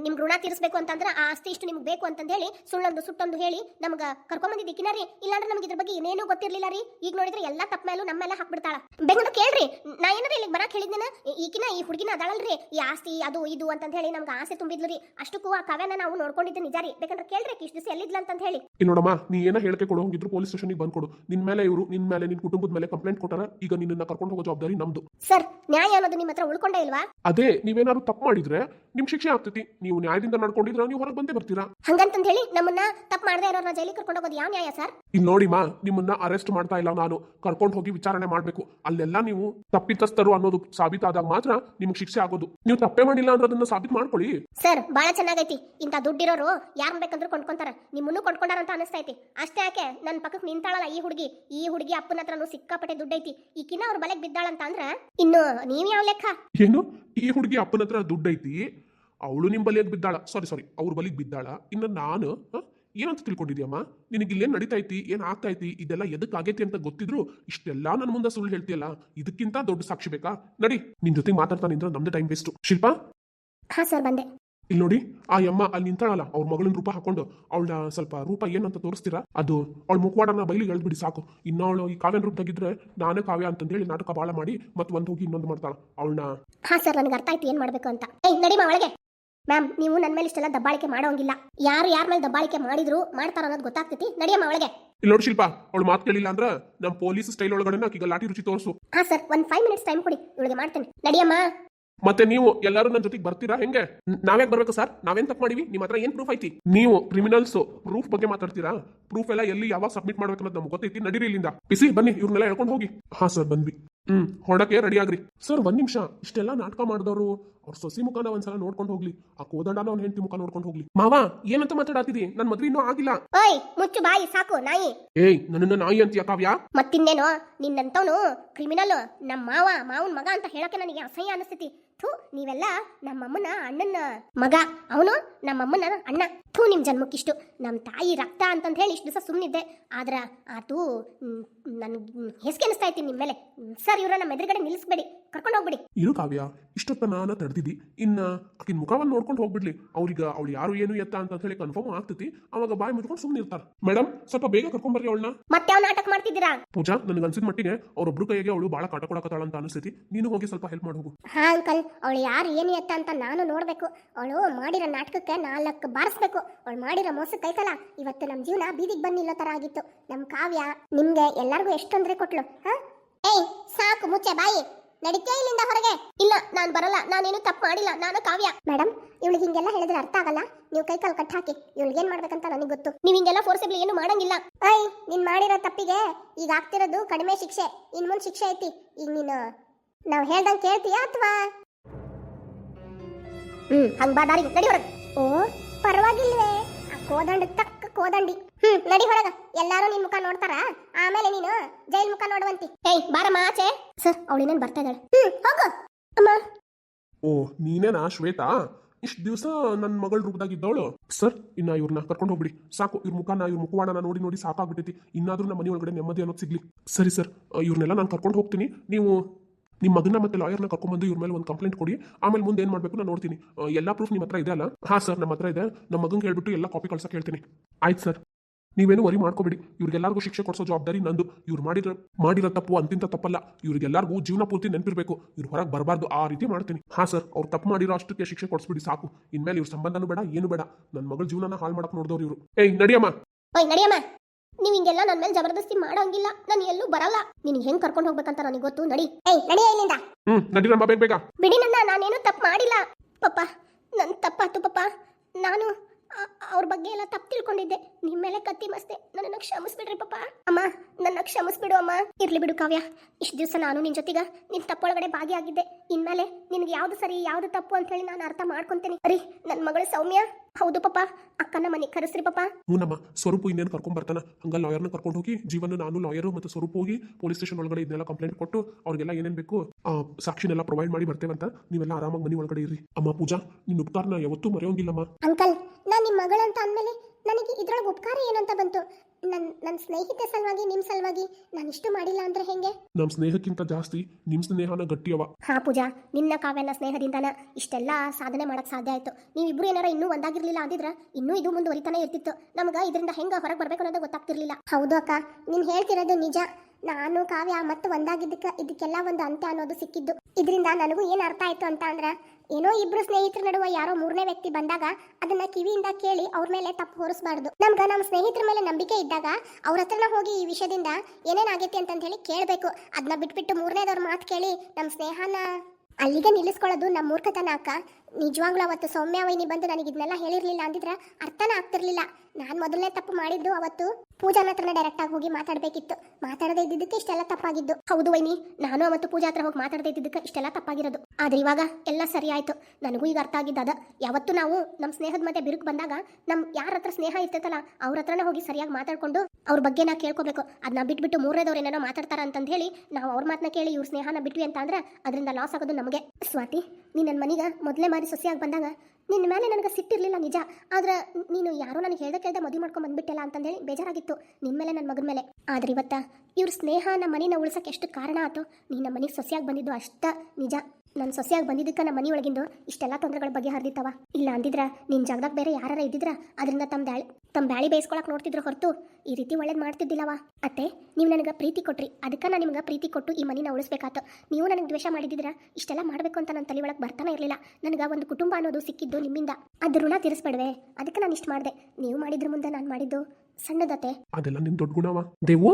ನಿಮ್ಗೆ ಋಣ ತೀರಿಸಬೇಕು ಅಂತಂದ್ರೆ ಆ ಆಸ್ತಿ ಇಷ್ಟು ನಿಮ್ಗೆ ಬೇಕು ಅಂತಂದ ಹೇಳಿ ಸುಳ್ಳೊಂದು ಸುಟ್ಟೊಂದು ಹೇಳಿ ನಮ್ಗೆ ಕರ್ಕೊಂಬಂದಿದ್ದು ರೀ ಇಲ್ಲಾಂದ್ರೆ ನಮ್ಗೆ ಇದ್ರ ಬಗ್ಗೆ ಏನೇನೂ ಗೊತ್ತಿರಲಿಲ್ಲ ರೀ. ಈಗ ನೋಡಿದ್ರೆ ಎಲ್ಲ ತಪ್ಪ ಮೇಲೂ ನಮ್ಮೆಲ್ಲ ಮೇಲೆ ಹಾಕ್ಬಿಡ್ತಾಳ. ಬೆಂಗಳೂರು ಕೇಳ್ರಿ, ನಾ ಏನಾರ ಇಲ್ಲಿಗೆ ಬರಕ್ಕೆ ಹೇಳಿದ್ನ ಈಕಿನ, ಈ ಹುಡುಗಿನ ಅದಾಳಲ್ರಿ. ಈ ಆಸ್ತಿ, ಅದು, ಇದು ಅಂತ ಹೇಳಿ ನಮ್ಗೆ ಆಸೆ ತುಂಬಿದ್ಲು ರೀ. ಅಷ್ಟಕ್ಕೂ ಆ ಕವ್ಯನ ನಾವು ನೋಡ್ಕೊಂಡಿದ್ದು ನಿಜ ರೀ. ಬೇಕಂದ್ರೆ ಕೇಳ್ರಿ ಇಷ್ಟು ದಿವಸ ಎಲ್ಲಿದ್ಲ ಅಂತ ಹೇಳಿ. ನೋಡಮ್ಮ, ನೀ ಏನೋ ಹೇಳಿಕೆ ಕೊಡು, ಹೋಗಿದ್ರು ಪೊಲೀಸ್ ಸ್ಟೇಷನ್ಗೆ ಬಂದ್ಕೊಡು. ನಿನ್ ಮೇಲೆ ಇವರು ನಿನ್ ಮೇಲೆ ನಿನ್ ಕುಟುಂಬದ ಮೇಲೆ ಕಂಪ್ಲೇಂಟ್ ಕೊಟ್ಟಾರ ಈಗ ನಿನ್ನ ಕರ್ಕೊಂಡು ಹೋಗೋ ಜವಾಬ್ದಾರಿ ನಮ್ದು. ಸರ್ ನ್ಯಾಯ ಅನ್ನೋದು ನಿಮ್ಮ ಹತ್ರ ಉಳ್ಕೊಂಡೇ ಇಲ್ವಾ? ಅದೇ ನೀವೇನಾದ್ರು ತಪ್ಪು ಮಾಡಿದ್ರೆ ನಿಮ್ ಶಿಕ್ಷೆ ಆಗ್ತೈತಿ. ನೀವು ನ್ಯಾಯದಿಂದ ನಡ್ಕೊಂಡಿದ್ರೆ ನೀವು ಹೊರಗೆ ಬಂದೇ ಬರ್ತೀರಾ? ಹಂಗಂತಂದ ಹೇಳಿ ನಮ್ಮನ್ನ ತಪ್ಪು ಮಾಡದೇ ಇರೋರ್ನ ಜೈಲಿ ಕರ್ಕೊಂಡು ಹೋಗೋದು ಯಾವ ನ್ಯಾಯ ಸರ್? ಇಲ್ಲಿ ನೋಡಿಮಾ ನಿಮ್ಮನ್ನ ಅರೆಸ್ಟ್ ಮಾಡ್ತಾ ಇಲ್ಲ ನಾನು. ಕರ್ಕೊಂಡು ಹೋಗಿ ವಿಚಾರಣೆ ಮಾಡ್ಬೇಕು. ಅಲ್ಲೆಲ್ಲ ನೀವು ತಪ್ಪಿತಸ್ಥರು ಅನ್ನೋದು ಸಾಬೀತಾದಾಗ ಮಾತ್ರ ನಿಮ್ಗೆ ಶಿಕ್ಷೆ ಆಗೋದು. ನೀವು ತಪ್ಪೇ ಮಾಡಿಲ್ಲ ಅಂದ್ರೆ ಅದನ್ನ ಸಾಬೀತು ಮಾಡ್ಕೊಳ್ಳಿ. ಸರ್ ಬಹಳ ಚೆನ್ನಾಗೈತಿ. ಇಂಥ ದುಡ್ಡಿರೋರು ಯಾರ್ ಬೇಕಂದ್ರೂ ಕೊಂಡ್ಕೊಂತಾರ. ನಿಮ್ಮನ್ನು ಕೊಂಡ್ಕೊಂಡಾರ ಅಂತ ಅನಿಸ್ತೈತಿ. ಅಷ್ಟೇ ಯಾಕೆ ನನ್ನ ಪಕ್ಕಕ್ಕೆ ನಿಂತಾಳಲ್ಲ ಈ ಹುಡುಗಿ. ಈ ಹುಡುಗಿ ಅಪ್ಪನ ಹತ್ರನು ಸಿಕ್ಕಾಪಟ್ಟೆ ದುಡ್ಡೈತಿ. ಈಕಿನ ಅವ್ರ ಬಲೆಗೆ ಬಿದ್ದಾಳಂತ ಅಂದ್ರೆ ಇನ್ನು ನೀವ್ ಯಾವ ಲೆಕ್ಕ? ಏನು? ಈ ಹುಡುಗಿ ಅಪ್ಪನ ಹತ್ರ ದುಡ್ಡೈತಿ? ಅವಳು ನಿಮ್ಮ ಬಲಿಯಾಗಿ ಬಿದ್ದಾಳ. ಸಾರಿ ಸಾರಿ ಅವ್ರ ಬಲಿಗೆ ಬಿದ್ದಾಳ. ಇನ್ನು ನಾನು? ಏನಂತ ತಿಳ್ಕೊಂಡಿದ್ಯಮ್ಮ? ನಿನಗೆ ಇಲ್ಲೇನ್ ನಡೀತೈತಿ ಏನ್ ಆಗ್ತೈತಿ ಇದೆಲ್ಲ ಎದಕ್ಕೆ ಆಗೈತಿ ಅಂತ ಗೊತ್ತಿದ್ರು ಇಷ್ಟೆಲ್ಲ ನನ್ನ ಮುಂದೆ ಸುಳ್ಳು ಹೇಳ್ತೀಯಲ್ಲ ಇದಕ್ಕಿಂತ ದೊಡ್ಡ ಸಾಕ್ಷಿ ಬೇಕಾ? ನಡಿ ನಿನ್ ಜೊತೆ ಮಾತಾಡ್ತಾ ನಿಂದ್ರೆ ನಮ್ದು ಟೈಮ್ ವೇಸ್ಟ್ ಶಿಲ್ಪಾ? ಹಾ ಸರ್ ಬಂದೆ. ಇಲ್ಲಿ ನೋಡಿ ಆ ಅಮ್ಮ ಅಲ್ಲಿ ನಿಂತಾಳಲ್ಲ ಅವ್ರ ಮಗಳನ್ನ ರೂಪ ಹಾಕೊಂಡು ಅವಳ ಸ್ವಲ್ಪ ರೂಪ ಏನಂತ ತೋರಿಸ್ತೀರಾ? ಅದು ಅವಳ ಮುಖವಾಡನ ಬೈಲಿಗೆ ಎಳ್ದ್ಬಿಡಿ ಸಾಕು. ಇನ್ನು ಅವಳು ಈ ಕಾವ್ಯನ ರೂಪದಾಗಿದ್ರೆ ನಾನೇ ಕಾವ್ಯ ಅಂತಂದೇಳಿ ನಾಟಕ ಬಾಳ ಮಾಡಿ ಮತ್ತೆ ಒಂದು ಹೋಗಿ ಇನ್ನೊಂದು ಮಾಡ್ತಾಳ. ಅವಳನ್ನ ಹಾ ಸರ್ ನನಗೆ ಅರ್ಥ ಆಯ್ತು ಏನ್ ಮಾಡ್ಬೇಕು ಅಂತ. ಏಯ್ ನಡಿಮ ಒಳಗೆ. ಮ್ಯಾಮ್ ನೀವು ನನ್ನ ಮೇಲೆ ಇಷ್ಟೆಲ್ಲ ದಬ್ಬಾಳಿಕೆ ಮಾಡೋಂಗಿಲ್ಲ. ಯಾರು ಯಾರ ಮೇಲೆ ದಬ್ಬಾಳಿಕೆ ಮಾಡಿದ್ರು ಮಾಡ್ತಾರ ಅನ್ನೋದು ಗೊತ್ತಾಗ್ತೈತಿ. ನಡಿಯಮ್ಮ ಅವಳಿಗೆ. ಇಲ್ಲಿ ನೋಡಿ ಶಿಲ್ಪ ಅವಳು ಮಾತು ಕೇಳಿಲ್ಲ ಅಂದ್ರ ನಮ್ಮ ಪೊಲೀಸ್ ಸ್ಟೈಲ್ ಒಳಗಡೆ ಈಗ ಲಾಠಿ ರುಚಿ ತೋರಿಸು. ಹಾ ಸರ್ ಒಂದ್ ಫೈವ್ ಮಿನಿಟ್ಸ್ ಟೈಮ್ ಕೊಡಿ. ಇವಳಿಗೆ ಮಾಡ್ತೇನೆ. ನಡಿಯಮ್ಮ. ಮತ್ತೆ ನೀವು ಎಲ್ಲರೂ ನನ್ನ ಜೊತೆಗೆ ಬರ್ತೀರಾ ಹೆಂಗೆ? ನಾವ್ಯಾಕೆ ನಾವ್ಯಾಕ್ ಬರ್ಬೇಕು ಸರ್? ನಾವೇನ್ ತಪ್ಪು ಮಾಡಿವಿ? ನಿಮ್ಮ ಹತ್ರ ಏನ್ ಪ್ರೂಫ್ ಐತಿ? ನೀವು ಕ್ರಿಮಿನಲ್ಸ್ ಪ್ರೂಫ್ ಬಗ್ಗೆ ಮಾತಾಡ್ತೀರಾ? ಪ್ರೂಫ್ ಎಲ್ಲ ಎಲ್ಲಿ ಯಾವಾಗ ಸಬ್ಮಿಟ್ ಮಾಡ್ಬೇಕು ಅನ್ನೋದು ನಮ್ಗೆ ಗೊತ್ತೈತಿ. ನಡೀರಿ ಇಲ್ಲಿಂದ. ಬಿಸಿ ಬನ್ನಿ ಇವ್ರನ್ನೆಲ್ಲ ಹೇಳ್ಕೊಂಡು ಹೋಗಿ. ಹಾ ಸರ್ ಬಂದ್ವಿ. ಹ್ಮ್. ಹೊಡಕ್ಕೆ ರೆಡಿ ಆಗ್ರಿ. ಸರ್ ಒಂದ್ ನಿಮಿಷ. ಇಷ್ಟೆಲ್ಲ ನಾಟಕ ಮಾಡಿದವರು ಅವ್ರ ಸೊಸಿ ಮುಖನ ಒಂದ್ಸಲ ನೋಡ್ಕೊಂಡು ಹೋಗ್ಲಿ. ಆ ಕೋದಂಡನ ಅವ್ನ ಹೆಂಡತಿ ಮುಖ ನೋಡ್ಕೊಂಡು ಹೋಗ್ಲಿ. ಮಾವ ಏನಂತ ಮಾತಾಡತ್ತಿದಿ ನನ್ ಮದ್ವೆ ಇನ್ನೂ ಆಗಿಲ್ಲ. ಓಯ್ ಮುಚ್ಚು ಬಾಯಿ ಸಾಕು ನಾಯಿ. ಏಯ್ ನನ್ನನ್ನ ನಾಯಿ ಅಂತೀಯ ಕಾವ್ಯ? ಮತ್ತಿನ್ನೇನೋ? ನಿನ್ನಂತವನು ಕ್ರಿಮಿನಲ್ ನಮ್ಮ ಮಾವ ಮಾವನ್ ಮಗ ಅಂತ ಹೇಳಕ್ಕೆ ನನಗೆ ಅಸಹ್ಯ ಅನಿಸ್ತೈತಿ. ಥೂ ನೀವೆಲ್ಲ ನಮ್ಮಮ್ಮನ ಅಣ್ಣನ ಮಗ. ಅವನು ನಮ್ಮಮ್ಮನ ಅಣ್ಣ. ಥೂ ನಿಮ್ಮ ಜನ್ಮಕ್ಕಿಷ್ಟು. ನಮ್ಮ ತಾಯಿ ರಕ್ತ ಅಂತಂದು ಹೇಳಿ ಇಷ್ಟು ದಿವಸ ಸುಮ್ಮನಿದ್ದೆ ಆದ್ರ ಆತು ನನ್ಗೆ ಹೆಸ್ಗೆ ಅನಿಸ್ತಾ ಐತಿ ನಿಮ್ಮ ಮೇಲೆ. ಸರ್ ಇವರನ್ನ ನಮ್ಮ ಎದುರುಗಡೆ ನಿಲ್ಲಿಸ್ಬೇಡಿ. ಕರ್ಕೊಂಡು ಹೋಗ್ಬಿಡಿ. ಇರು ಕಾವ್ಯ ಇಷ್ಟೊತ್ತ ನಾನು ತಡೆದಿದ್ದಿ. ಇನ್ನ ಆಕಿನ ಮುಖವನ್ನು ನೋಡ್ಕೊಂಡು ಹೋಗ್ಬಿಡ್ಲಿ. ಅವ್ರಿಗೆ ಅವಳು ಯಾರು ಏನು ಎತ್ತ ಅಂತ ಹೇಳಿ ಕನ್ಫರ್ಮ್ ಆಗ್ತೈತಿ. ಅವಾಗ ಬಾಯಿ ಮುಚ್ಕೊಂಡು ಸುಮ್ಮನೆ ಇರ್ತಾರೆ ಮೇಡಮ್ ಸ್ವಲ್ಪ ಬೇಗ ಕರ್ಕೊಂಬರ್ರಿ ಅವಳನ್ನ. ಮತ್ತೆ ಯಾವ ನಾಟಕ ಮಾಡ್ತಿದ್ದೀರಾ? ಪೂಜಾ ನನಗೆ ಅನ್ಸಿದ ಮಟ್ಟಿಗೆ ಅವ್ರೊಬ್ರು ಕೈಗೆ ಅವಳು ಬಹಳ ಕಾಟ ಕೊಡಕತ್ತಾಳ ಅಂತ ಅನಿಸ್ತೈತಿ ನೀನು ಹೋಗಿ ಸ್ವಲ್ಪ ಹೆಲ್ಪ್ ಮಾಡಿ ಹೋಗು. ಹಾ ಅಂಕಲ್. ಅವಳು ಯಾರು ಏನು ಎತ್ತ ಅಂತ ನಾನು ನೋಡಬೇಕು. ಅವಳು ಮಾಡಿರೋ ನಾಟಕಕ್ಕೆ ನಾಲ್ಕು ಬಾರಿಸ್ಬೇಕು. ಅವಳು ಮಾಡಿರೋ ಮೋಸಕ್ಕೆ ಐತಲ್ಲ ಇವತ್ತು ನಮ್ಮ ಜೀವನ ಬೀದಿಗೆ ಬಂದು ನಿಲ್ಲೋ ತರ ಆಗಿತ್ತು. ನಮ್ಮ ಕಾವ್ಯ ನಿಮಗೆ ಎಲ್ಲರಿಗೂ ಎಷ್ಟು ತೊಂದರೆ ಕೊಟ್ಲು ಹಾಂ? ಏಯ್ ಸಾಕು ಮುಚ್ಚೆ ಬಾಯಿ. ನಡಿಕೆ ಇಲ್ಲಿಂದ ಹೊರಗೆ? ಇಲ್ಲ ನಾನು ಬರಲ್ಲ. ನಾನೇನು ತಪ್ಪು ಮಾಡಿಲ್ಲ. ನಾನು ಕಾವ್ಯ. ಮೇಡಮ್ ಇವಳಿಗೆ ಹಿಂಗೆಲ್ಲ ಹೇಳಿದ್ರೆ ಅರ್ಥ ಆಗಲ್ಲ. ನೀವು ಕೈ ಕಾಲು ಕಟ್ ಹಾಕಿ. ಇವಳಿಗೆ ಏನ್ ಮಾಡ್ಬೇಕಂತ ನನಗೆ ಗೊತ್ತು. ನೀವು ಹಿಂಗೆಲ್ಲ ಫೋರ್ಸಿಬ್ಲಿ ಏನು ಮಾಡಂಗಿಲ್ಲ. ಐ ನೀನ್ ಮಾಡಿರೋ ತಪ್ಪಿಗೆ ಈಗ ಆಗ್ತಿರೋದು ಕಡಿಮೆ ಶಿಕ್ಷೆ. ಇನ್ ಮುಂದೆ ಶಿಕ್ಷೆ ಐತಿ. ಈಗ ನೀನು ನಾವು ಹೇಳ್ದಂಗೆ ಕೇಳ್ತೀಯಾ ಅಥವಾ? ಹ್ಮ್ ಹಂಗ ಬಾ ದಾರಿ ನಡಿ ಹೊರಗ. ಓ ಪರವಾಗಿಲ್ವೇ. ಆ ಕೋದಂಡ ತಕ್ಕ ಕೋದಂಡಿ. ಹ್ಮ್ ನಡಿ ಹೊರಗ. ಎಲ್ಲಾರು ನಿನ್ ಮುಖ ನೋಡ್ತಾರ? ಆಮೇಲೆ ನೀನು ಜೈಲ್ ಮುಖ ನೋಡುವಂತಿ. ಏಯ್ ಬಾರಮ್ಮ ಆಚೆ. ಸರ್ ಅವಳಿನೇನ್ ಬರ್ತಾ ಇದ್ದಾಳೆ? ಹ್ಮ್ ಹೋಗು. ಅಮ್ಮ. ಓ ನೀನೇನಾ ಶ್ವೇತಾ? ಇಷ್ಟು ದಿವಸ ನನ್ನ ಮಗಳ ರೂಪದಾಗಿದ್ದವಳು. ಸರ್ ಇನ್ನ ಇವ್ರನ್ನ ಕರ್ಕೊಂಡು ಹೋಗ್ಬಿಡಿ. ಸಾಕು ಇವ್ರ ಮುಖನ ಇವ್ರ ಮುಖವಾಡನ ನೋಡಿ ನೋಡಿ ಸಾಕಾಗ್ಬಿಟ್ಟೈತಿ. ಇನ್ನಾದ್ರೂ ನಮ್ಮ ಮನೆ ಒಳಗಡೆ ನೆಮ್ಮದಿ ಅನ್ನೋದು ಸಿಗ್ಲಿ. ಸರಿ ಸರ್ ಇವ್ರನ್ನೆಲ್ಲ ನಾನು ಕರ್ಕೊಂಡು ಹೋಗ್ತೀನಿ. ನೀವು ನಿಮ್ಮ ಮಗನ ಮತ್ತೆ ಲಾಯರ್ನ ಕರ್ಕೊಂಡ್ಬಂದು ಇವ್ರ ಮೇಲೆ ಒಂದು ಕಂಪ್ಲೇಂಟ್ ಕೊಡಿ. ಆಮೇಲೆ ಮುಂದೆ ಏನು ಮಾಡಬೇಕು ನಾನು ನೋಡ್ತೀನಿ. ಎಲ್ಲಾ ಪ್ರೂಫ್ ನಿಮ್ಮ ಹತ್ರ ಇದೆ ಅಲ್ಲ? ಹಾಂ ಸರ್ ನಮ್ಮ ಹತ್ರ ಇದೆ. ನಮ್ಮ ಮಗಂಗೆ ಹೇಳ್ಬಿಟ್ಟು ಎಲ್ಲ ಕಾಪಿ ಕಳ್ಸಕ್ಕೆ ಹೇಳ್ತೀನಿ. ಆಯ್ತು ಸರ್ ನೀವೇನು ವರಿ ಮಾಡ್ಕೋಬೇಡಿ. ಇವ್ರಿಗೆಲ್ಲರಿಗೂ ಶಿಕ್ಷೆ ಕೊಡಿಸೋ ಜವಾಬ್ದಾರಿ ನಂದು. ಇವ್ರು ಮಾಡಿರೋ ಮಾಡಿರೋ ತಪ್ಪು ಅಂತಿಂತ ತಪ್ಪಲ್ಲ. ಇವ್ರಿಗೆಲ್ಲರಿಗೂ ಜೀವನ ಪೂರ್ತಿ ನೆನಪಿರಬೇಕು. ಇವ್ರು ಹೊರಗೆ ಬರಬಾರ್ದು. ಆ ರೀತಿ ಮಾಡ್ತೀನಿ. ಹಾಂ ಸರ್ ಅವ್ರು ತಪ್ಪು ಮಾಡಿರೋ ಅಷ್ಟಕ್ಕೆ ಶಿಕ್ಷೆ ಕೊಡಿಸ್ಬಿಡಿ ಸಾಕು. ಇನ್ಮೇಲೆ ಇವ್ರ ಸಂಬಂಧನೂ ಬೇಡ, ಏನು ಬೇಡ. ನನ್ನ ಮಗಳ ಜೀವನನ ಹಾಳು ಮಾಡಕ್ ನೋಡಿದವ್ರು ಇವರು. ಏಯ್ ನಡಿಯಮ್ಮ. ನೀವು ಹಿಂಗೆಲ್ಲ ನನ್ನ ಮೇಲೆ ಜಬರ್ದಸ್ತಿ ಮಾಡೋಂಗಿಲ್ಲ. ನಾನು ಎಲ್ಲೂ ಬರಲ್ಲ. ನಿನ್ ಹೆಂಗ್ ಕರ್ಕೊಂಡು ಹೋಗ್ಬೇಕಂತ ನನಗೆ ಗೊತ್ತು. ನಡಿ. ಏಯ್ ನಡಿ ಇಲ್ಲಿಂದ ಹ್ಮ್ ನಡಿರಮ್ಮ ಬೇಗ ಬೇಗ. ಬಿಡಿ ನನ್ನ ನಾನೇನು ತಪ್ಪು ಮಾಡಿಲ್ಲ. ಪಪ್ಪ ನನ್ ತಪ್ಪಾತು ಪಪ್ಪ. ನಾನು ಆ- ಅವ್ರ ಬಗ್ಗೆ ಎಲ್ಲ ತಪ್ಪು ತಿಳ್ಕೊಂಡಿದ್ದೆ. ನಿಮ್ಮ ಮೇಲೆ ಕತ್ತಿ ಮಸ್ತೆ. ನನ್ನನ್ನು ಕ್ಷಮಿಸ್ಬಿಡ್ರಿ ಪಪ್ಪ. ಅಮ್ಮ ನನ್ನ ಕ್ಷಮಿಸ್ಬಿಡು ಅಮ್ಮ. ಇರ್ಲಿ ಬಿಡು ಕಾವ್ಯ. ಇಷ್ಟು ದಿವಸ ನಾನು ನಿನ್ ಜೊತೆಗ ನಿನ್ ತಪ್ಪೊಳಗಡೆ ಭಾಗಿಯಾಗಿದ್ದೆ. ಇನ್ಮೇಲೆ ನಿನ್ಗೆ ಯಾವ್ದು ಸರಿ ಯಾವ್ದು ತಪ್ಪು ಅಂತ ಹೇಳಿ ನಾನು ಅರ್ಥ ಮಾಡ್ಕೊಂತೇನೆ. ಅರಿ ನನ್ನ ಮಗಳು ಸೌಮ್ಯ. ಹೌದು ಪಪ್ಪ ಅಕ್ಕನ ಮನೆ ಕರೆಸ್ರಿ ಪಪ್ಪ ಹ್ಞೂನಮ್ಮ ಸ್ವರೂಪ ಇನ್ನೇನು ಕರ್ಕೊಂಡ್ ಬರ್ತಾನ. ಹಂಗ ಲಾಯರ್ನ ಕರ್ಕೊಂಡು ಹೋಗಿ ಜೀವನ ನಾನು ಲಾಯರು ಮತ್ತು ಸ್ವರೂಪ ಹೋಗಿ ಪೊಲೀಸ್ ಸ್ಟೇಷನ್ ಒಳಗಡೆ ಇದನ್ನೆಲ್ಲ ಕಂಪ್ಲೇಂಟ್ ಕೊಟ್ಟು ಅವ್ರಿಗೆಲ್ಲ ಏನೇನು ಬೇಕು ಸಾಕ್ಷಿನೆಲ್ಲ ಪ್ರೊವೈಡ್ ಮಾಡಿ ಬರ್ತೇವಂತ. ನೀವೆಲ್ಲ ಆರಾಮಾಗಿ ಮನೆ ಒಳಗಡೆ ಇರಿ ಅಮ್ಮ ಪೂಜಾ ನಿನ್ನ ಉಪಕಾರನ ಯಾವತ್ತೂ ಮರೆಯೋಂಗಿಲ್ಲಮ್ಮ. ಅಂಕಲ್ ನಾನು ನಿಮ್ಮ ಮಗಳಂತ ಅಂದಮೇಲೆ ನನಗೆ ಇದ್ರೊಳಗೆ ಉಪಕಾರ ಏನಂತ ಬಂತು? ನನ್ನ ನನ್ ಸ್ನೇಹಿತೆ ಸಲುವಾಗಿ ನಿಮ್ ಸಲುವಾಗಿ ನಾನು ಇಷ್ಟು ಮಾಡಿಲ್ಲ ಅಂದ್ರೆ ಹೆಂಗೆ? ನಮ್ಮ ಸ್ನೇಹಕ್ಕಿಂತ ಜಾಸ್ತಿ ನಿಮ್ಮ ಸ್ನೇಹನ ಗಟ್ಟಿಯವ. ಹಾ ಪೂಜಾ ನಿನ್ನ ಕಾವ್ಯನ ಸ್ನೇಹದಿಂದನ ಇಷ್ಟೆಲ್ಲ ಸಾಧನೆ ಮಾಡಕ್ ಸಾಧ್ಯ ಆಯ್ತು. ನೀವಿಬ್ರು ಏನಾರ ಇನ್ನೂ ಒಂದಾಗಿರ್ಲಿಲ್ಲ ಅಂದಿದ್ರ ಇನ್ನೂ ಇದು ಮುಂದುವರಿತಾನೆ ಇರ್ತಿತ್ತು. ನಮ್ಗ ಇದರಿಂದ ಹೆಂಗ ಹೊರಗೆ ಬರ್ಬೇಕು ಅನ್ನೋದು ಗೊತ್ತಾಗ್ತಿರ್ಲಿಲ್ಲ. ಹೌದು ಅಕ್ಕ ನೀನ್ ಹೇಳ್ತಿರೋದು ನಿಜ. ನಾನು ಕಾವ್ಯ ಮತ್ತೆ ಒಂದಾಗಿದ್ದಕ್ಕ ಇದಕ್ಕೆಲ್ಲ ಒಂದು ಅಂತ್ಯ ಅನ್ನೋದು ಸಿಕ್ಕಿದ್ದು. ಇದರಿಂದ ನನಗೂ ಏನ್ ಅರ್ಥ ಆಯ್ತು ಅಂತ ಅಂದ್ರ ಏನೋ ಇಬ್ರು ಸ್ನೇಹಿತರ ನಡುವೆ ಯಾರೋ ಮೂರನೇ ವ್ಯಕ್ತಿ ಬಂದಾಗ ಅದನ್ನ ಕಿವಿಯಿಂದ ಕೇಳಿ ಅವ್ರ ಮೇಲೆ ತಪ್ಪು ಹೊರಿಸಬಾರ್ದು. ನಮ್ಗ ನಮ್ಮ ಸ್ನೇಹಿತರ ಮೇಲೆ ನಂಬಿಕೆ ಇದ್ದಾಗ ಅವ್ರ ಹತ್ರನ ಹೋಗಿ ಈ ವಿಷಯದಿಂದ ಏನೇನಾಗೈತಿ ಅಂತ ಹೇಳಿ ಕೇಳಬೇಕು. ಅದನ್ನ ಬಿಟ್ಬಿಟ್ಟು ಮೂರನೇದವ್ರ ಮಾತು ಕೇಳಿ ನಮ್ಮ ಸ್ನೇಹನ ಅಲ್ಲಿಗೆ ನಿಲ್ಲಿಸ್ಕೊಳ್ಳೋದು ನಮ್ಮ ಮೂರ್ಖತನ ಅಕ್ಕ. ನಿಜವಾಗ್ಲೂ ಅವತ್ತು ಸೌಮ್ಯ ವೈನಿ ಬಂದು ನನಗೆ ಇದನ್ನೆಲ್ಲ ಹೇಳಿರ್ಲಿಲ್ಲ ಅಂದಿದ್ರೆ ಅರ್ಥನೇ ಆಗ್ತಿರ್ಲಿಲ್ಲ. ನಾನು ಮೊದಲನೇ ತಪ್ಪು ಮಾಡಿದ್ದು ಅವತ್ತು ಪೂಜಾ ಹತ್ರನೇ ಡೈರೆಕ್ಟ್ ಆಗಿ ಹೋಗಿ ಮಾತಾಡಬೇಕಿತ್ತು. ಮಾತಾಡದೇ ಇದ್ದಿದ್ದಕ್ಕೆ ಇಷ್ಟೆಲ್ಲ ತಪ್ಪಾಗಿದ್ದು. ಹೌದು ವೈನಿ, ನಾನು ಅವತ್ತು ಪೂಜಾ ಹತ್ರ ಹೋಗಿ ಮಾತಾಡದೇ ಇದ್ದಿದ್ದಕ್ಕೆ ಇಷ್ಟೆಲ್ಲ ತಪ್ಪಾಗಿರೋದು. ಆದ್ರೆ ಇವಾಗ ಎಲ್ಲ ಸರಿ ಆಯ್ತು. ನನಗೂ ಈಗ ಅರ್ಥ ಆಗಿದ್ದು ಅದ. ಯಾವತ್ತು ನಾವು ನಮ್ಮ ಸ್ನೇಹದ ಮಧ್ಯೆ ಬಿರುಕು ಬಂದಾಗ ನಮ್ಮ ಯಾರ ಹತ್ರ ಸ್ನೇಹ ಇರ್ತೈತಲ್ಲ, ಅವ್ರ ಹತ್ರನೇ ಹೋಗಿ ಸರಿಯಾಗಿ ಮಾತಾಡ್ಕೊಂಡು ಅವ್ರ ಬಗ್ಗೆ ನಾ ಕೇಳ್ಕೊಬೇಕು. ಅದನ್ನ ಬಿಟ್ಬಿಟ್ಟು ಮೂರನೇದವ್ರು ಏನೇನೋ ಮಾತಾಡ್ತಾರ ಅಂತಂದು ಹೇಳಿ ನಾವು ಅವ್ರ ಮಾತನ್ನ ಕೇಳಿ ಇವ್ರ ಸ್ನೇಹನ ಬಿಟ್ವಿ ಅಂತ ಅಂದ್ರೆ ಅದರಿಂದ ಲಾಸ್ ಆಗೋದು ನಮಗೆ. ಸ್ವಾತಿ, ನೀ ನನ್ನ ಮನೆಗೆ ಮೊದಲೇ ಮಾರಿ ಸೊಸೆಯಾಗಿ ಬಂದಾಗ ನಿನ್ನ ಮೇಲೆ ನನಗೆ ಸಿಟ್ಟಿರಲಿಲ್ಲ ನಿಜ. ಆದ್ರೆ ನೀನು ಯಾರೋ ನನಗೆ ಹೇಳ್ದೆ ಕೇಳ್ದೆ ಮದುವೆ ಮಾಡ್ಕೊಂಡು ಬಂದ್ಬಿಟ್ಟಲ್ಲ ಅಂತಂದೇಳಿ ಬೇಜಾರಾಗಿತ್ತು ನಿನ್ನ ಮೇಲೆ, ನನ್ನ ಮಗನ ಮೇಲೆ. ಆದ್ರೆ ಇವತ್ತ ಇವ್ರ ಸ್ನೇಹ ನಮ್ಮ ಮನೆನ ಉಳ್ಸಕ್ಕೆ ಎಷ್ಟು ಕಾರಣ ಆಯ್ತು ನೀನು ನಮ್ಮ ಮನೆಗೆ ಸೊಸೆಯಾಗಿ ಬಂದಿದ್ದು ಅಷ್ಟ ನಿಜ. ನನ್ನ ಸೊಸೆಯಾಗಿ ಬಂದಿದ್ದಕ್ಕೆ ನಮ್ಮ ಮನೆ ಒಳಗಿಂದು ಇಷ್ಟೆಲ್ಲ ತೊಂದರೆಗಳ ಬಗ್ಗೆ ಹರಿದಿತ್ತವ. ಇಲ್ಲ ಅಂದಿದ್ರ ನಿನ್ನ ಜಾಗದಾಗ ಬೇರೆ ಯಾರು ಇದ್ದಿದ್ರ, ಅದರಿಂದ ತಮ್ಮ ಬ್ಯಾಳಿ ತಮ್ಮ ಬ್ಯಾಳಿ ಬೇಯಿಸ್ಕೊಳಕ್ ನೋಡ್ತಿದ್ರು ಹೊರತು. ಈ ರೀತಿ ಒಳ್ಳೇದು ಮಾಡ್ತಿದ್ದಿಲ್ಲವ? ಅತ್ತೆ, ನೀವು ನನಗೆ ಪ್ರೀತಿ ಕೊಟ್ರಿ. ಅದಕ್ಕೆ ನಾನು ನಿಮ್ಗೆ ಪ್ರೀತಿ ಕೊಟ್ಟು ಈ ಮನೆನ ಉಳಿಸ್ಬೇಕಾತು. ನೀವು ನನಗೆ ದ್ವೇಷ ಮಾಡಿದಿದ್ರ ಇಷ್ಟೆಲ್ಲ ಮಾಡಬೇಕು ಅಂತ ನನ್ನ ತಲೆ ಒಳಗೆ ಬರ್ತಾನೆ ಇರಲಿಲ್ಲ. ನನಗೆ ಒಂದು ಕುಟುಂಬ ಅನ್ನೋದು ಸಿಕ್ಕಿದ್ದು ನಿಮ್ಮಿಂದ. ಅದು ಋಣ ತೀರಿಸ್ಬೇಡವೆ. ಅದಕ್ಕೆ ನಾನು ಇಷ್ಟು ಮಾಡಿದೆ. ನೀವು ಮಾಡಿದ್ರ ಮುಂದೆ ನಾನು ಮಾಡಿದ್ದು ಸಣ್ಣದತೆ ಅದೆಲ್ಲ ನಿನ್ ದೊಡ್ಡ ಗುಣವಾ? ದೇವು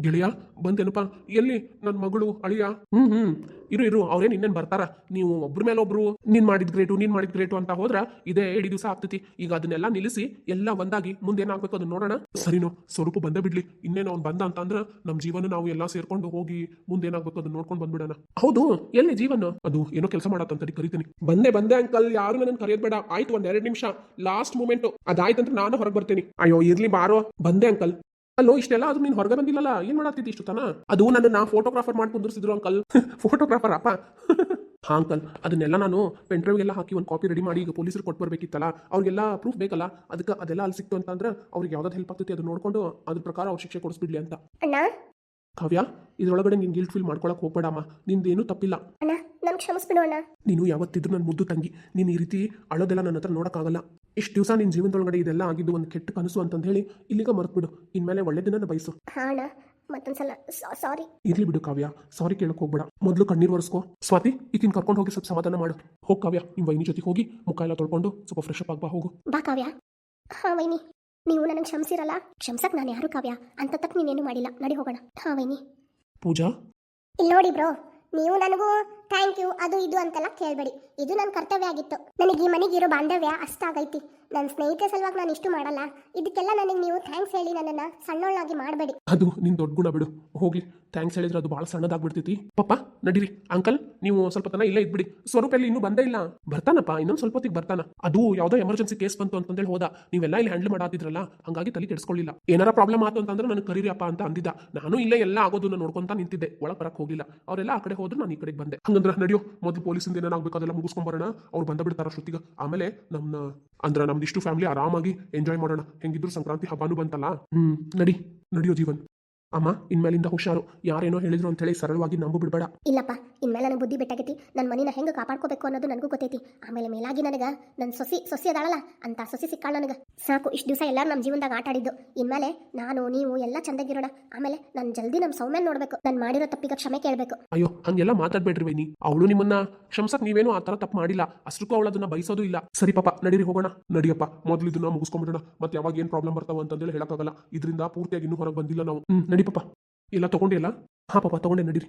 ಗೆಳೆಯ ಬಂದೆನಪ್ಪ ಎಲ್ಲಿ ನನ್ನ ಮಗಳು ಅಳಿಯ? ಹ್ಮ್ ಹ್ಮ್. ಇರು ಇರು, ಅವ್ರೇನ್ ಇನ್ನೇನ್ ಬರ್ತಾರ? ನೀವು ಒಬ್ರ ಮೇಲೆ ಒಬ್ರು, ನೀನ್ ಮಾಡಿದ್ ಗ್ರೇಟು, ನೀನ್ ಮಾಡಿದ್ ಗ್ರೇಟು ಅಂತ ಹೋದ್ರ ಇದೇ ಏಳು ದಿವಸ ಆಗ್ತೈತಿ. ಈಗ ಅದನ್ನೆಲ್ಲ ನಿಲ್ಲಿಸಿ, ಎಲ್ಲ ಒಂದಾಗಿ ಮುಂದೆ ಏನಾಗ್ಬೇಕು ಅದನ್ನ ನೋಡೋಣ. ಸರಿನೋ, ಸ್ವರೂಪ ಬಂದೇ ಬಿಡ್ಲಿ. ಇನ್ನೇನು ಅವ್ನು ಬಂದ ಅಂತಂದ್ರ ನಮ್ ಜೀವನ ನಾವು ಎಲ್ಲ ಸೇರ್ಕೊಂಡು ಹೋಗಿ ಮುಂದೆ ಆಗ್ಬೇಕು ಅದನ್ನ ನೋಡ್ಕೊಂಡು ಬಂದ್ಬಿಡೋಣ. ಹೌದು, ಎಲ್ಲಿ ಜೀವನ? ಅದು ಏನೋ ಕೆಲಸ ಮಾಡತ್ತಂತ ಕರಿತೀನಿ. ಬಂದೆ ಬಂದೆ ಅಂಕಲ್, ಯಾರು ನನ್ನ ಕರೆಯೋದ್ ಬೇಡ. ಆಯ್ತು ಒಂದ್ ಎರಡು ನಿಮಿಷ. Last moment. ಅದಾಯ್ತಂದ್ರೆ ನಾನು ಹೊರಗೆ ಬರ್ತೀನಿ. ಅಯ್ಯೋ, ಇರ್ಲಿ ಬಾರೋ. ಬಂದೆ ಅಂಕಲ್. ಅಲ್ಲೋ ಇಷ್ಟೆಲ್ಲ ಅದು ನೀನು ಹೊರಗೆ ಬಂದಿಲ್ಲಲ್ಲ ಏನ್ ಮಾಡತ್ತಿದ್ದಿ ಇಷ್ಟು ತನ ಅದು ನನ್ನ ಫೋಟೋಗ್ರಾಫರ್ ಮಾಡಿ ಕುಂದಿರ್ಸಿದ್ರು ಅಂಕಲ್ ಫೋಟೋಗ್ರಾಫರ್ ಅಪ್ಪ. ಹಾ ಅಂಕಲ್ ಅದನ್ನೆಲ್ಲ ನಾನು ಪೆನ್ಡ್ರೈವ್ಗೆಲ್ಲ ಹಾಕಿ ಒಂದು ಕಾಪಿ ರೆಡಿ ಮಾಡಿ ಈಗ ಪೊಲೀಸರು ಕೊಟ್ಟು ಬರಬೇಕಿತ್ತಲ್ಲ ಅವ್ರಿಗೆಲ್ಲ ಪ್ರೂಫ್ ಬೇಕಲ್ಲ ಅದಕ್ಕೆ ಅದೆಲ್ಲ ಅಲ್ಲಿ ಸಿಕ್ತು ಅಂತಂದ್ರೆ ಅವ್ರಿಗೆ ಯಾವ್ದಾದ್ರು ಹೆಲ್ಪ್ ಆಗ್ತೈತಿ ಅದು ನೋಡ್ಕೊಂಡು ಅದ್ರ ಪ್ರಕಾರ ಅವ್ರು ಶಿಕ್ಷೆ ಕೊಡಿಸ್ಬಿಡ್ಲಿ ಅಂತ. ಕಾವ್ಯ ಇದ್ರೊಳಗಡೆ ನೀನು ಗಿಲ್ಟ್ ಫೀಲ್ ಮಾಡ್ಕೊಳಕ್ ಹೋಗ್ಬೇಡಮ್ಮ. ನಿಂದೇನು ತಪ್ಪಿಲ್ಲ. ನನ್ ಕ್ಷಮಿಸ್ಬಿಡು ಅಣ್ಣ. ನೀನು ಯಾವತ್ತಿದ್ರು ನನ್ನ ಮುದ್ದು ತಂಗಿ. ನೀನು ಈ ರೀತಿ ಅಳೋದೆಲ್ಲ ನನ್ನ ಹತ್ರ ನೋಡೋಕ್ಕಾಗಲ್ಲ. ಇಷ್ಟು ದಿವಸ ನಿನ್ನ ಜೀವನದೊಳಗಡೆ ಇದೆಲ್ಲ ಆಗಿದ್ದು ಒಂದು ಕೆಟ್ಟ ಕನಸು ಅಂತಂದ ಹೇಳಿ ಇಲ್ಲಿಗ ಮರ್ತ್ಬಿಡು. ಇನ್ಮೇಲೆ ಒಳ್ಳೆ ದಿನ ಬಯಸು. ಹಾ ಅಣ್ಣ ಮತ್ತೊಂದ್ಸಲ. ಸಾರಿ. ಇರ್ಲಿ ಬಿಡು ಕಾವ್ಯ. ಸಾರಿ ಕೇಳಕ್ ಹೋಗ್ಬೇಡ. ಮೊದಲು ಕಣ್ಣೀರು ಒರೆಸ್ಕೋ. ಸ್ವಾತಿ ಈಕಿನ ಕರ್ಕೊಂಡು ಹೋಗಿ ಸ್ವಲ್ಪ ಸಮಾಧಾನ ಮಾಡು. ಹೋಗ್ ಕಾವ್ಯ ನಿಮ್ ವೈನಿ ಜೊತೆಗೆ ಹೋಗಿ ಮುಖ ಎಲ್ಲ ತೊಳ್ಕೊಂಡು ಸ್ವಲ್ಪ ಫ್ರೆಶ್ ಅಪ್ ಆಗ್ಬಾ ಹೋಗು. ಬಾ ಕಾವ್ಯ. ಹಾ ವೈನಿ ನೀವು ನನಗೆ ಕ್ಷಮಿಸಿರಲ್ಲ? ಕ್ಷಮಿಸಕ್ ನಾನು ಯಾರು ಕಾವ್ಯ? ಅಂತ ತಪ್ಪು ನೀನೇನು ಮಾಡಿಲ್ಲ. ನಡಿ ಹೋಗೋಣ. ಹಾ ವೈನಿ. ಪೂಜಾ? ಇಲ್ಲಿ ನೋಡಿ ಬ್ರೋ ನೀವು ನನಗೂ ಥ್ಯಾಂಕ್ ಯು, ಅದು ಇದು ಅಂತೆಲ್ಲ ಕೇಳಬೇಡಿ. ಇದು ನನ್ನ ಕರ್ತವ್ಯ ಆಗಿತ್ತು. ನನಗೆ ಈ ಮನೆಗಿರೋ ಬಾಂಧವ್ಯ ಅಷ್ಟಾಗೈತಿ. ನನ್ನ ಸ್ನೇಹಿತೆ ಸಲುವಾಗಿ ನಾನು ಇಷ್ಟು ಮಾಡಲ್ಲ. ಇದಕ್ಕೆಲ್ಲ ನನಗೆ ನೀವು ಥ್ಯಾಂಕ್ಸ್ ಹೇಳಿ ನನ್ನನ್ನು ಸಣ್ಣೋಳಾಗಿ ಮಾಡಬೇಡಿ. ಅದು ನಿನ್ ದೊಡ್ಡ ಗುಣ ಬಿಡು. ಹೋಗ್ಲಿ ಥ್ಯಾಂಕ್ಸ್ ಹೇಳಿದ್ರೆ ಅದು ಭಾಳ ಸಣ್ಣದಾಗ್ಬಿಡ್ತೈತಿ. ಪಪ್ಪ, ನಡೀರಿ. ಅಂಕಲ್, ನೀವು ಸ್ವಲ್ಪ ತನ ಇಲ್ಲೇ ಇದ್ಬಿಡಿ. ಸ್ವರೂಪ ಇಲ್ಲಿ ಇನ್ನೂ ಬಂದೇ ಇಲ್ಲ. ಬರ್ತಾನಪ್ಪ, ಇನ್ನೊಂದು ಸ್ವಲ್ಪ ಹೊತ್ತಿಗೆ ಬರ್ತಾನ. ಅದು ಯಾವುದೋ ಎಮರ್ಜೆನ್ಸಿ ಕೇಸ್ ಬಂತು ಅಂತಂದೇಳಿ ಹೋದ. ನೀವೆಲ್ಲ ಇಲ್ಲಿ ಹ್ಯಾಂಡಲ್ ಮಾಡಾತಿದ್ರಲ್ಲ, ಹಂಗಾಗಿ ತಲೆ ಕೆಡಿಸ್ಕೊಳ್ಳಿಲ್ಲ ಏನಾರ ಪ್ರಾಬ್ಲಮ್ ಆತು ಅಂತಂದ್ರೆ ನನಗೆ ಕರೀರಿಯಪ್ಪ ಅಂತ ಅಂದಿದ್ದ. ನಾನು ಇಲ್ಲೇ ಎಲ್ಲ ಆಗೋದನ್ನ ನೋಡ್ಕೊಂತ ನಿಂತಿದ್ದೆ. ಒಳಗೆ ಬರಕ್ ಹೋಗಿಲ್ಲ ಅವರೆಲ್ಲ ಆ ಕಡೆ ಹೋದ್ರು ನಾನು ಈ ಕಡೆಗೆ ಬಂದೆ. ಹಂಗಂದ್ರೆ ನಡಿಯೋ. ಮೊದಲು ಪೊಲೀಸಿಂದ ಏನಾಗಬೇಕು ಅದೆಲ್ಲ ಮುಗಿಸ್ಕೊಂಬರೋಣ ಅವ್ರು ಬಂದ ಬಿಡ್ತಾರ ಆಮೇಲೆ ನಮ್ಮ ಅಂದ್ರೆ ನಮ್ದಿಷ್ಟು ಫ್ಯಾಮಿಲಿ ಆರಾಮಾಗಿ ಎಂಜಾಯ್ ಮಾಡೋಣ. ಹೆಂಗಿದ್ರು ಸಂಕ್ರಾಂತಿ ಹಬ್ಬನೂ ಬಂತಲ್ಲ? ಹ್ಮ್, ನಡಿ, ನಡಿಯೋ ಜೀವನ್. ಅಮ್ಮ ಇನ್ಮೇಲಿಂದ ಹುಷಾರು. ಯಾರೇನೋ ಹೇಳಿದ್ರು ಅಂತ ಹೇಳಿ ಸರಳವಾಗಿ ನಂಬು ಬಿಡಬೇಡ. ಇಲ್ಲಪ್ಪ ಇನ್ಮೇಲೆ ನನ್ನ ಬುದ್ಧಿ ಬೆಟ್ಟಾಗೈತಿ ನನ್ನ ಮನಿನ ಹೆಂಗ ಕಾಪಾಡ್ಕೋಬೇಕು ಅನ್ನೋದು ನನಗೂ ಗೊತ್ತೈತಿ. ಆಮೇಲೆ ಮೇಲಾಗಿ ನನಗೆ ನನ್ನ ಸೊಸಿ ಸೊಸಿ ಅದಾಳಲ್ಲ ಅಂತ ಸೊಸಿ ಸಿಕ್ಕಾಳ ನನಗೆ. ಸಾಕು ಇಷ್ಟು ದಿವಸ ಎಲ್ಲರೂ ನಮ್ಮ ಜೀವನದಾಗ ಆಟ ಆಡಿದ್ದು. ಇನ್ಮೇಲೆ ನಾನು ನೀವು ಎಲ್ಲ ಚಂದಾಗಿರೋಣ. ಆಮೇಲೆ ನಾನು ಜಲ್ದಿ ನಮ್ಮ ಸೌಮ್ಯನ್ ನೋಡಬೇಕು. ನಾನು ಮಾಡಿರೋ ತಪ್ಪಿಗೆ ಕ್ಷಮೆ ಕೇಳಬೇಕು. ಅಯ್ಯೋ ಹಂಗೆಲ್ಲ ಮಾತಾಡ್ಬೇಡ್ರಿ ವೈನಿ. ಅವಳು ನಿಮ್ಮನ್ನ ಕ್ಷಮಸಕ್ ನೀವೇನು ಆ ಥರ ತಪ್ಪು ಮಾಡಿಲ್ಲ. ಅಷ್ಟಕ್ಕೂ ಅವಳು ಅದನ್ನ ಬಯಸೋದು ಇಲ್ಲ. ಸರಿ ಪಾಪ ನಡೀರಿ ಹೋಗೋಣ. ನಡಿಯಪ್ಪ ಮೊದಲು ಇದನ್ನ ಮುಗಿಸ್ಕೊಂಡ್ಬಿಡೋಣ ಮತ್ತೆ ಯಾವಾಗ ಏನು ಪ್ರಾಬ್ಲಮ್ ಬರ್ತಾವ ಅಂತಂದೇಳಿ ಹೇಳಕ್ಕಾಗಲ್ಲ. ಇದರಿಂದ ಪೂರ್ತಿಯಾಗಿ ಇನ್ನೂ ಹೊರಗೆ ಬಂದಿಲ್ಲ ನಾವು. ಹ್ಮ್ ನಡಿ ಪಾಪ. ಎಲ್ಲ ತಗೊಂಡಿಲ್ಲ. ಹಾ ಪಾಪ ತಗೊಂಡೆ ನಡೀರಿ.